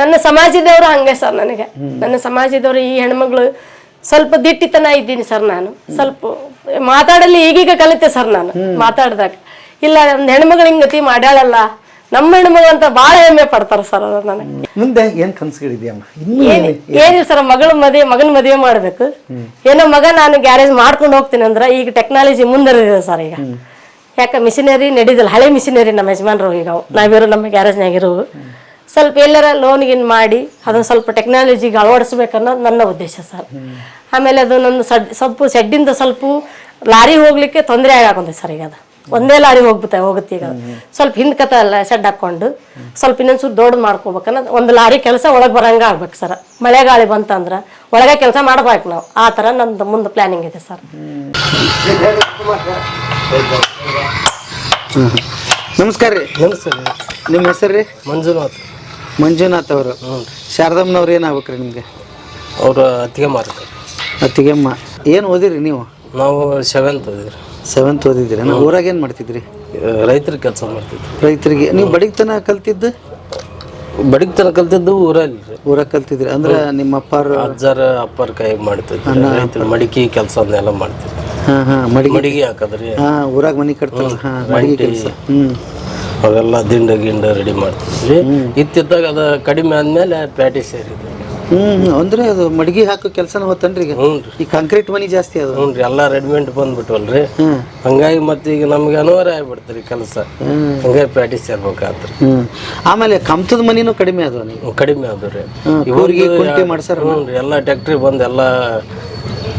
ನನ್ನ ಸಮಾಜದವರು ಹಂಗೆ ಸರ್ ನನಗೆ. ನನ್ನ ಸಮಾಜದವರು ಈ ಹೆಣ್ಮಗಳು ಸ್ವಲ್ಪ ದಿಟ್ಟಿತನ ಇದ್ದೀನಿ ಸರ್ ನಾನು. ಸ್ವಲ್ಪ ಮಾತಾಡಲಿ ಈಗೀಗ ಕಲಿತೆ ಸರ್ ನಾನು ಮಾತಾಡ್ದಾಗ. ಇಲ್ಲ ಒಂದು ಹೆಣ್ಮಗಳು ಹಿಂಗತಿ ಗತಿ ಮಾಡ್ಯಾಳಲ್ಲ. ನಮ್ಮ ಹೆಣ್ಮಗಳು ಅಂತ ಬಹಳ ಹೆಮ್ಮೆ ಪಡ್ತಾರ ಸರ್ ಅದನ್ನ ನನಗೆ. ಮುಂದೆ ಏನು ಕನಸುಗಳಿದೆಯಮ್ಮ ಇನ್ನೂ ಏನ್- ಏನಿಲ್ಲ ಸರ್ ಮಗಳ ಮದುವೆ ಮಗನ ಮದುವೆ ಮಾಡ್ಬೇಕು. ಏನೋ ಮಗ ನಾನು ಗ್ಯಾರೇಜ್ ಮಾಡ್ಕೊಂಡು ಹೋಗ್ತೀನಿ ಅಂದ್ರೆ ಈಗ ಟೆಕ್ನಾಲಜಿ ಮುಂದರಿದೆ ಸರ್ ಈಗ. ಯಾಕೆ ಮಿಷಿನರಿ ನಡೀದಿಲ್ಲ. ಹಳೆ ಮಿಷಿನರಿ ನಮ್ಮ ಯಜಮಾನ್ರು ಈಗ. ಅವು. ನಾವಿರೋ ನಮ್ಮ ಗ್ಯಾರೇಜ್ನಾಗಿರೋ ಸ್ವಲ್ಪ ಎಲ್ಲರ ಲೋನ್ ಗಿನ್ ಮಾಡಿ ಅದನ್ನ ಸ್ವಲ್ಪ ಟೆಕ್ನಾಲಜಿಗೆ ಅಳವಡಿಸ್ಬೇಕನ್ನೋದು ನನ್ನ ಉದ್ದೇಶ ಸರ್. ಆಮೇಲೆ ಅದು ನನ್ನ ಸಡ್ ಸ್ವಲ್ಪ ಸೆಡ್ಡಿಂದ ಸ್ವಲ್ಪ ಲಾರಿ ಹೋಗ್ಲಿಕ್ಕೆ ತೊಂದರೆ ಆಗಾಕೊಂತೈತೆ ಸರ್ ಈಗ ಅದು. ಒಂದೇ ಲಾರಿ ಹೋಗ್ಬಿತ್ತೆ ಹೋಗುತ್ತೆ ಈಗ. ಸ್ವಲ್ಪ ಹಿಂದ್ಕತ ಅಲ್ಲ ಸೆಡ್ ಹಾಕೊಂಡು ಸ್ವಲ್ಪ ಇನ್ನೊಂದ್ಸೂರು ದೊಡ್ಡ ಮಾಡ್ಕೋಬೇಕನ್ನ ಒಂದು ಲಾರಿ ಕೆಲಸ ಒಳಗೆ ಬರಂಗ ಆಗ್ಬೇಕು ಸರ್. ಮಳೆ ಗಾಳಿ ಬಂತಂದ್ರ ಒಳಗೆ ಕೆಲಸ ಮಾಡ್ಬೇಕು ನಾವು. ಆ ಥರ ನಮ್ದು ಮುಂದೆ ಪ್ಲಾನಿಂಗ್ ಇದೆ ಸರ್. ನಮಸ್ಕಾರ ರೀ. ನಮಸ್ಕಾರ ನಿಮ್ಮ ಹೆಸರು ರೀ? ಮಂಜುನಾಥ್. ಮಂಜುನಾಥ್ ಅವರು. ಶಾರದಮ್ಮನವ್ರು ಏನಾಗ್ಬೇಕ್ರಿ ನಿಮಗೆ? ಅವರು ಅತ್ತಿಗೆಮ್ಮ ಅತ್ತಿಗೆಮ್ಮ. ಏನು ಓದಿರಿ ನೀವು? ನಾವು ಸೆವೆಂತ್ ಓದಿದ್ರಿ ಸೆವೆಂತ್ ಓದಿದ್ದೀರಿ? ಊರಾಗ ಏನು ಮಾಡ್ತಿದ್ರಿ? ರೈತರ ಕೆಲಸ ಮಾಡ್ತಿದ್ವಿ. ರೈತರಿಗೆ ನೀವು ಬಡಿಗತನ ಕಲ್ತಿದ್ದು? ಬಡಿಗ್ತನ ಕಲ್ತಿದ್ದು ಊರಲ್ಲಿ. ರೀ ಊರಾಗ ಕಲ್ತಿದ್ರಿ ಅಂದ್ರೆ ನಿಮ್ಮ ಅಪ್ಪಾರು ಅಜ್ಜಾರ ಅಪ್ಪರ ಕೈ ಮಾಡ್ತಿದ್ವಿ. ರೈತ ಮಡಿಕೆ ಕೆಲಸ ಅದನ್ನೆಲ್ಲ ಮಾಡ್ತಿದ್ವಿ. ಹಾಂ ಹಾಂ ಮಡಿಗೆ ಮಡಿಗೆ ಹಾಕದ್ರಿ. ಹಾಂ ಊರಾಗ ಮನೆ ಕಟ್ತಾರ. ಹಾಂ ಮಡಿಗೆ ಕೆಲಸ. ಹ್ಞೂ ಅವೆಲ್ಲ ದಿಂಡ ಗಿಂಡ ರೆಡಿ ಮಾಡ್ತಿದ್ವಿ. ಇತ್ತಿದ್ದಾಗ ಅದು ಕಡಿಮೆ ಆದ್ಮೇಲೆ ಪ್ಯಾಟಿ ಸೇರಿದ್ವಿ. ಹ್ಞೂ ಅಂದ್ರೆ ಅದು ಮಡಗಿ ಹಾಕೋ ಕೆಲಸನ ಹೋತನ್ರಿ ಈಗ. ಈ ಕಾಂಕ್ರೀಟ್ ಮನಿ ಜಾಸ್ತಿ ಅದು. ಹ್ಞೂ ರೀ ಎಲ್ಲ ರೆಡಿಮೇಡ್ ಬಂದ್ಬಿಟ್ವಲ್ರಿ. ಹ್ಮ್. ಹಂಗಾಗಿ ಮತ್ತೆ ಈಗ ನಮ್ಗೆ ಅನಿವಾರ್ಯ ಆಗ್ಬಿಡ್ತ್ರಿ ಕೆಲಸ. ಹಂಗಾಗಿ ಪ್ರಾಕ್ಟೀಸ್ ಇರ್ಬೇಕಾದ್ರೆ ಹ್ಮ್. ಆಮೇಲೆ ಕಮ್ತದ ಮನಿನೂ ಕಡಿಮೆ ಅದು ನೀವು ಕಡಿಮೆ ಅದು ರೀ. ಕೂರ್ಗಿ ಕುಂಟೆ ಮಾಡ್ಸಾರ ಹ್ಞೂ ರೀ ಎಲ್ಲ ಟ್ಯಾಕ್ಟ್ರಿ ಬಂದು ಎಲ್ಲ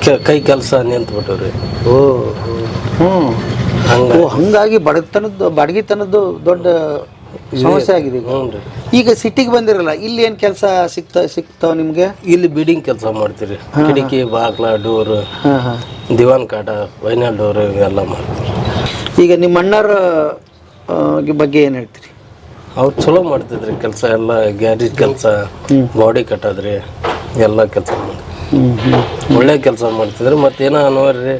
ಕೆ- ಕೈ ಕೆಲಸ ನಿಂತ್ಬಿಟ್ಟು ರೀ ಓ. ಹಂಗ ಓ ಹಂಗಾಗಿ ಬಡತನದ್ದು ಬಡಗಿತನದ್ದು ದೊಡ್ಡ ಸಮಸ್ಯೆ ಆಗಿದೆ ಈಗ. ಹ್ಞೂ ರೀ. ಈಗ ಸಿಟಿಗೆ ಬಂದಿರಲ್ಲ ಇಲ್ಲಿ ಏನು ಕೆಲಸ ಸಿಗ್ತಾ ಸಿಗ್ತಾವ ನಿಮಗೆ? ಇಲ್ಲಿ ಬಿಲ್ಡಿಂಗ್ ಕೆಲಸ ಮಾಡ್ತೀರಿ. ಕಿಟಕಿ ಬಾಗ್ಲ ಡೋರ್ ಹಾಂ ಹಾಂ. ದಿವಾನ್ ಕಾಟ ವೈನಲ್ ಡೋರ್ ಇವೆಲ್ಲ ಮಾಡ್ತೀರಿ. ಈಗ ನಿಮ್ಮ ಅಣ್ಣರ ಆ, ಬಗ್ಗೆ ಏನು ಹೇಳ್ತೀರಿ? ಅವ್ರು ಚಲೋ ಮಾಡ್ತಿದ್ರಿ ಕೆಲಸ ಎಲ್ಲ ಗ್ಯಾರೇಜ್ ಕೆಲಸ ಬಾಡಿ ಕಟ್ಟೋದ್ರಿ ಎಲ್ಲ ಕೆಲಸ ಮಾಡಿ ಒಳ್ಳೆ ಕೆಲಸ ಮಾಡ್ತಿದ್ರು ಮತ್ತೇನೋ ಅನಿವಾರ್ಯ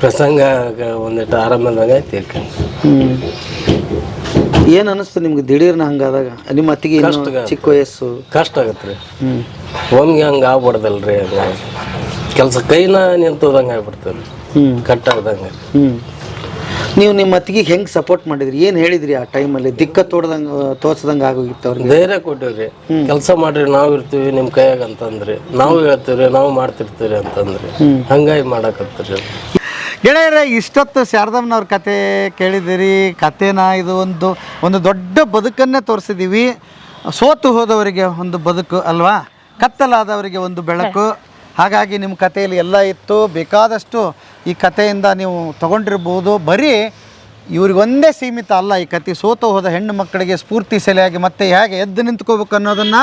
ಪ್ರಸಂಗ ಒಂದಿಟ್ಟು ಆರಾಮದಾಗ ಐತಿ. ಹ್ಞೂ ಏನು ಅನಿಸ್ತು ನಿಮ್ಗೆ ದಿಢೀರ್ನ ಹಂಗಾದಾಗ? ನಿಮ್ಮ ಅತ್ತಿಗೆ ಇನ್ನೂ ಚಿಕ್ಕ ವಯಸ್ಸು? ಕಷ್ಟ ಆಗತ್ತೆ ರೀ. ಹ್ಞೂ ಒಮ್ಗೆ ಹಂಗೆ ಆಗ್ಬಾರ್ದಲ್ರಿ ಅದು. ಕೆಲಸ ಕೈನ ನಿಂತೋದಂಗೆ ಆಗ್ಬಿಡ್ತದೆ ಕಟ್ ಕಟ್ಟಾಗ್ದಂಗೆ. ಹ್ಞೂ ನೀವು ನಿಮ್ಮ ಅತ್ತಿಗೆ ಹೆಂಗ್ ಸಪೋರ್ಟ್ ಮಾಡಿದ್ರಿ? ಏನು ಹೇಳಿದ್ರಿ ಆ ಟೈಮಲ್ಲಿ ದಿಕ್ಕ ತೋಡ್ದಂಗೆ ತೋರ್ಸ್ದಂಗೆ ಆಗೋಗಿತ್ತು ಅವ್ರಿಗೆ? ಧೈರ್ಯ ಕೊಟ್ಟಿವ್ರಿ. ಕೆಲಸ ಮಾಡ್ರಿ ನಾವು ಇರ್ತೀವಿ ನಿಮ್ಮ ಕೈಯಾಗ ಅಂತಂದ್ರಿ. ನಾವು ಹೇಳ್ತೀವ್ರಿ ನಾವು ಮಾಡ್ತಿರ್ತೀವಿ ಅಂತಂದ್ರಿ. ಹಂಗಾಗಿ ಮಾಡಕತ್ತೀರಿ ಗೆಳೆಯರೆ, ಇಷ್ಟೊತ್ತು ಶಾರದಮ್ಮನವ್ರ ಕತೆ ಕೇಳಿದಿರಿ ಕತೆನ ಇದು ಒಂದು ಒಂದು ದೊಡ್ಡ ಬದುಕನ್ನೇ ತೋರಿಸಿದ್ದೀವಿ. ಸೋತು ಹೋದವರಿಗೆ ಒಂದು ಬದುಕು ಅಲ್ವಾ? ಕತ್ತಲಾದವರಿಗೆ ಒಂದು ಬೆಳಕು. ಹಾಗಾಗಿ ನಿಮ್ಮ ಕಥೆಯಲ್ಲಿ ಎಲ್ಲ ಇತ್ತು. ಬೇಕಾದಷ್ಟು ಈ ಕಥೆಯಿಂದ ನೀವು ತಗೊಂಡಿರ್ಬೋದು. ಬರೀ ಇವ್ರಿಗೊಂದೇ ಸೀಮಿತ ಅಲ್ಲ ಈ ಕತೆ. ಸೋತು ಹೋದ ಹೆಣ್ಣು ಮಕ್ಕಳಿಗೆ ಸ್ಫೂರ್ತಿ ಸೆಲೆಯಾಗಿ ಮತ್ತೆ ಹೇಗೆ ಎದ್ದು ನಿಂತ್ಕೋಬೇಕು ಅನ್ನೋದನ್ನು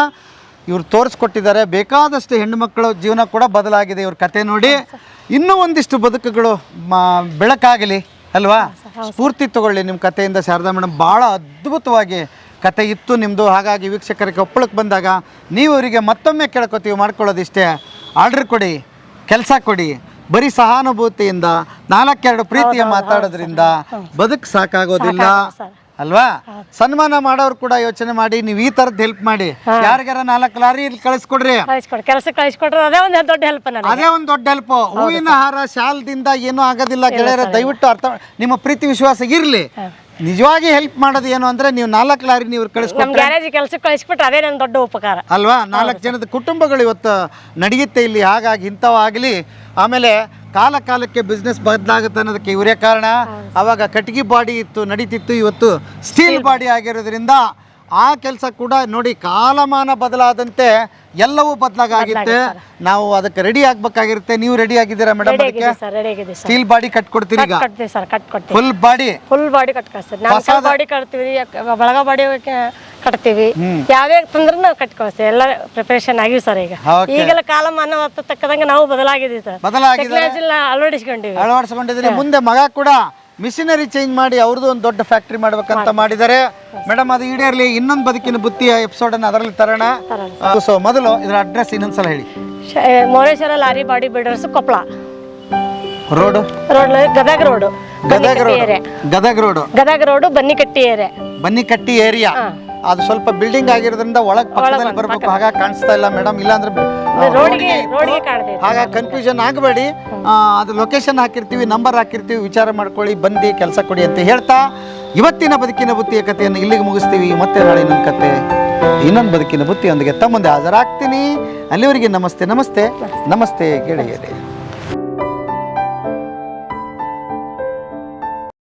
ಇವ್ರು ತೋರಿಸ್ಕೊಟ್ಟಿದ್ದಾರೆ. ಬೇಕಾದಷ್ಟು ಹೆಣ್ಣುಮಕ್ಕಳ ಜೀವನ ಕೂಡ ಬದಲಾಗಿದೆ. ಇವ್ರ ಕತೆ ನೋಡಿ. ಇನ್ನೂ ಒಂದಿಷ್ಟು ಬದುಕುಗಳು ಬೆಳಕಾಗಲಿ ಅಲ್ವಾ? ಸ್ಫೂರ್ತಿ ತಗೊಳ್ಳಿ ನಿಮ್ಮ ಕಥೆಯಿಂದ ಶಾರದಾ ಮೇಡಮ್ ಭಾಳ ಅದ್ಭುತವಾಗಿ ಕತೆ ಇತ್ತು ನಿಮ್ಮದು ಹಾಗಾಗಿ ವೀಕ್ಷಕರಿಗೆ ಒಪ್ಪಳಕ್ಕೆ ಬಂದಾಗ ನೀವು ಅವರಿಗೆ ಮತ್ತೊಮ್ಮೆ ಕೇಳ್ಕೊತೀವಿ. ಮಾಡ್ಕೊಳ್ಳೋದಿಷ್ಟೇ. ಆರ್ಡ್ರ್ ಕೊಡಿ ಕೆಲಸ ಕೊಡಿ. ಬರೀ ಸಹಾನುಭೂತಿಯಿಂದ ನಾಲ್ಕೆರಡು ಪ್ರೀತಿಯ ಮಾತಾಡೋದ್ರಿಂದ ಬದುಕು ಸಾಕಾಗೋದಿಲ್ಲ. ಅಲ್ವಾ? ಸನ್ಮಾನ ಮಾಡೋರು ಕೂಡ ಯೋಚನೆ ಮಾಡಿ ನೀವು ಈ ತರದ್ ಹೆಲ್ಪ್ ಮಾಡಿ. ಯಾರಿಗಾರ ನಾಲ್ಕು ಲಾರಿ ಇಲ್ಲಿ ಕಳಿಸ್ಕೊಡ್ರಿ. ಕಳಿಸ್ಕೊಡಿ ಕೆಲಸ ಕಳಿಸ್ಕೊಟ್ರೆ ಅದೇ ಒಂದು ದೊಡ್ಡ ಹೆಲ್ಪ್ ಅದೇ ಒಂದು ದೊಡ್ಡ ಹೆಲ್ಪ್ ಹೂವಿನ ಹಾರ ಶಾಲ್ದಿಂದ ಏನೂ ಆಗೋದಿಲ್ಲ ಗೆಳೆಯರ ದಯವಿಟ್ಟು ಅರ್ಥ ನಿಮ್ಮ ಪ್ರೀತಿ ವಿಶ್ವಾಸ ಇರಲಿ. ನಿಜವಾಗಿ ಹೆಲ್ಪ್ ಮಾಡೋದು ಏನು ಅಂದ್ರೆ ನೀವು ನಾಲ್ಕು ಲಾರಿ ನೀವು ಕಳಿಸ್ಕೊಟ್ಟು ಕೆಲಸಕ್ಕೆ ಕಳಿಸ್ಬಿಟ್ರೆ ಅದೇ ನನ್ನ ದೊಡ್ಡ ಉಪಕಾರ. ಅಲ್ವಾ? ನಾಲ್ಕು ಜನದ ಕುಟುಂಬಗಳು ಇವತ್ತು ನಡೆಯುತ್ತೆ ಇಲ್ಲಿ ಹಾಗಾಗಿ ಇಂಥವಾಗಲಿ ಆಮೇಲೆ ಕಾಲ ಕಾಲಕ್ಕೆ ಬಿಸ್ನೆಸ್ ಬದಲಾಗುತ್ತೆ ಅನ್ನೋದಕ್ಕೆ ಇವರೇ ಕಾರಣ. ಅವಾಗ ಕಟ್ಟಿಗೆ ಬಾಡಿ ಇತ್ತು ನಡೀತಿತ್ತು ಇವತ್ತು ಸ್ಟೀಲ್ ಬಾಡಿ ಆಗಿರೋದ್ರಿಂದ ಆ ಕೆಲಸ ಕೂಡ ನೋಡಿ ಕಾಲಮಾನ ಬದಲಾದಂತೆ ಎಲ್ಲವೂ ಬದಲಾಗುತ್ತೆ ನಾವು ಅದಕ್ಕೆ ರೆಡಿ ಆಗ್ಬೇಕಾಗಿರುತ್ತೆ. ನೀವು ರೆಡಿ ಆಗಿದ್ದೀರಾ ಮೇಡಮ್ ಅದಕ್ಕೆ? ಸರ್ ರೆಡಿ ಆಗಿದೆ ಸರ್. ಸ್ಟೀಲ್ ಬಾಡಿ ಕಟ್ಕೊಡ್ತೀರಿ ಈಗ? ಕಟ್ತೀವಿ ಸರ್ ಕಟ್ ಕೊಡ್ತೀವಿ. Full body full body cut ಕಳಿಸ್ತೀವಿ ನಾವು ಬಾಡಿ ಕಟ್ತೀವಿ ಬಳಗ ಬಾಡಿ ಕಟ್ತೀವಿ. ಯಾವ್ದೇ ತಂದ್ರೆ ನಾವು ಕಟ್ ಕಳಿಸ್ತೀವಿ ಎಲ್ಲ ಪ್ರಿಪರೇಷನ್ ಆಗಿವಿ ಸರ್ ಈಗ. Okay. ಈಗೆಲ್ಲ ಕಾಲಮಾನ ತಕ್ಕದಂಗೆ ನಾವು ಬದಲಾಗಿದ್ದೀವಿ ಸರ್. ಟೆಕ್ನಾಲಜಿ ಅಳವಡಿಸ್ಕೊಂಡಿವಿ ಅಳವಡಿಸ್ಕೊಂಡಿದ್ದೀರಿ. ಮುಂದೆ ಮಗ ಕೂಡ ಮಿಷಿನರಿ ಚೇಂಜ್ ಮಾಡಿ ಅವ್ರದ್ದು ಒಂದು ದೊಡ್ಡ ಫ್ಯಾಕ್ಟ್ರಿ ಮಾಡ್ಬೇಕಂತ ಮಾಡಿದ್ದಾರೆ ಮೇಡಮ್ ಅದು ಈಡೇರ್ಲಿ ಇನ್ನೊಂದು ಬದುಕಿನ ಬುತ್ತಿಯ ಎಪಿಸೋಡ್ ಅನ್ನ ಅದರಲ್ಲಿ ತರೋಣ. ಸೊ ಮೊದಲು ಇದರ ಅಡ್ರೆಸ್ ಇನ್ನೊಂದ್ಸಲ ಹೇಳಿ. Moreshwara lorry body builders Koppal road road Gadag road Gadag road Gadag road Gadag road Bannikatti area Bannikatti area. ಅದು ಸ್ವಲ್ಪ ಬಿಲ್ಡಿಂಗ್ ಆಗಿರೋದ್ರಿಂದ ಒಳಗ್ ಪಕ್ಕದಲ್ಲಿ ಬರ್ಬೇಕು. ಹಾಗೆ ಕಾಣಿಸ್ತಾ ಇಲ್ಲ ಮೇಡಮ್ ಇಲ್ಲಾಂದ್ರೆ ಹಾಗಾಗಿ ಕನ್ಫ್ಯೂಷನ್ ಆಗಬೇಡಿ. ಅದು ಲೊಕೇಶನ್ ಹಾಕಿರ್ತೀವಿ ನಂಬರ್ ಹಾಕಿರ್ತೀವಿ ವಿಚಾರ ಮಾಡ್ಕೊಳ್ಳಿ ಬಂದು ಕೆಲಸ ಕೊಡಿ ಅಂತ ಹೇಳ್ತಾ ಇವತ್ತಿನ ಬದುಕಿನ ಬುತ್ತಿಯ ಕಥೆಯನ್ನು ಇಲ್ಲಿಗೆ ಮುಗಿಸ್ತೀವಿ. ಮತ್ತೆ ನಾಳೆ ನನ್ನ ಕತೆ. ಇನ್ನೊಂದು ಬದುಕಿನ ಬುತ್ತಿಯೊಂದಿಗೆ ತಮ್ಮಂದೆ ಹಾಜರಾಗ್ತೀನಿ. ಅಲ್ಲಿವರೆಗೆ ನಮಸ್ತೆ ನಮಸ್ತೆ. ನಮಸ್ತೆ ಗೆಳೆಯರೇ.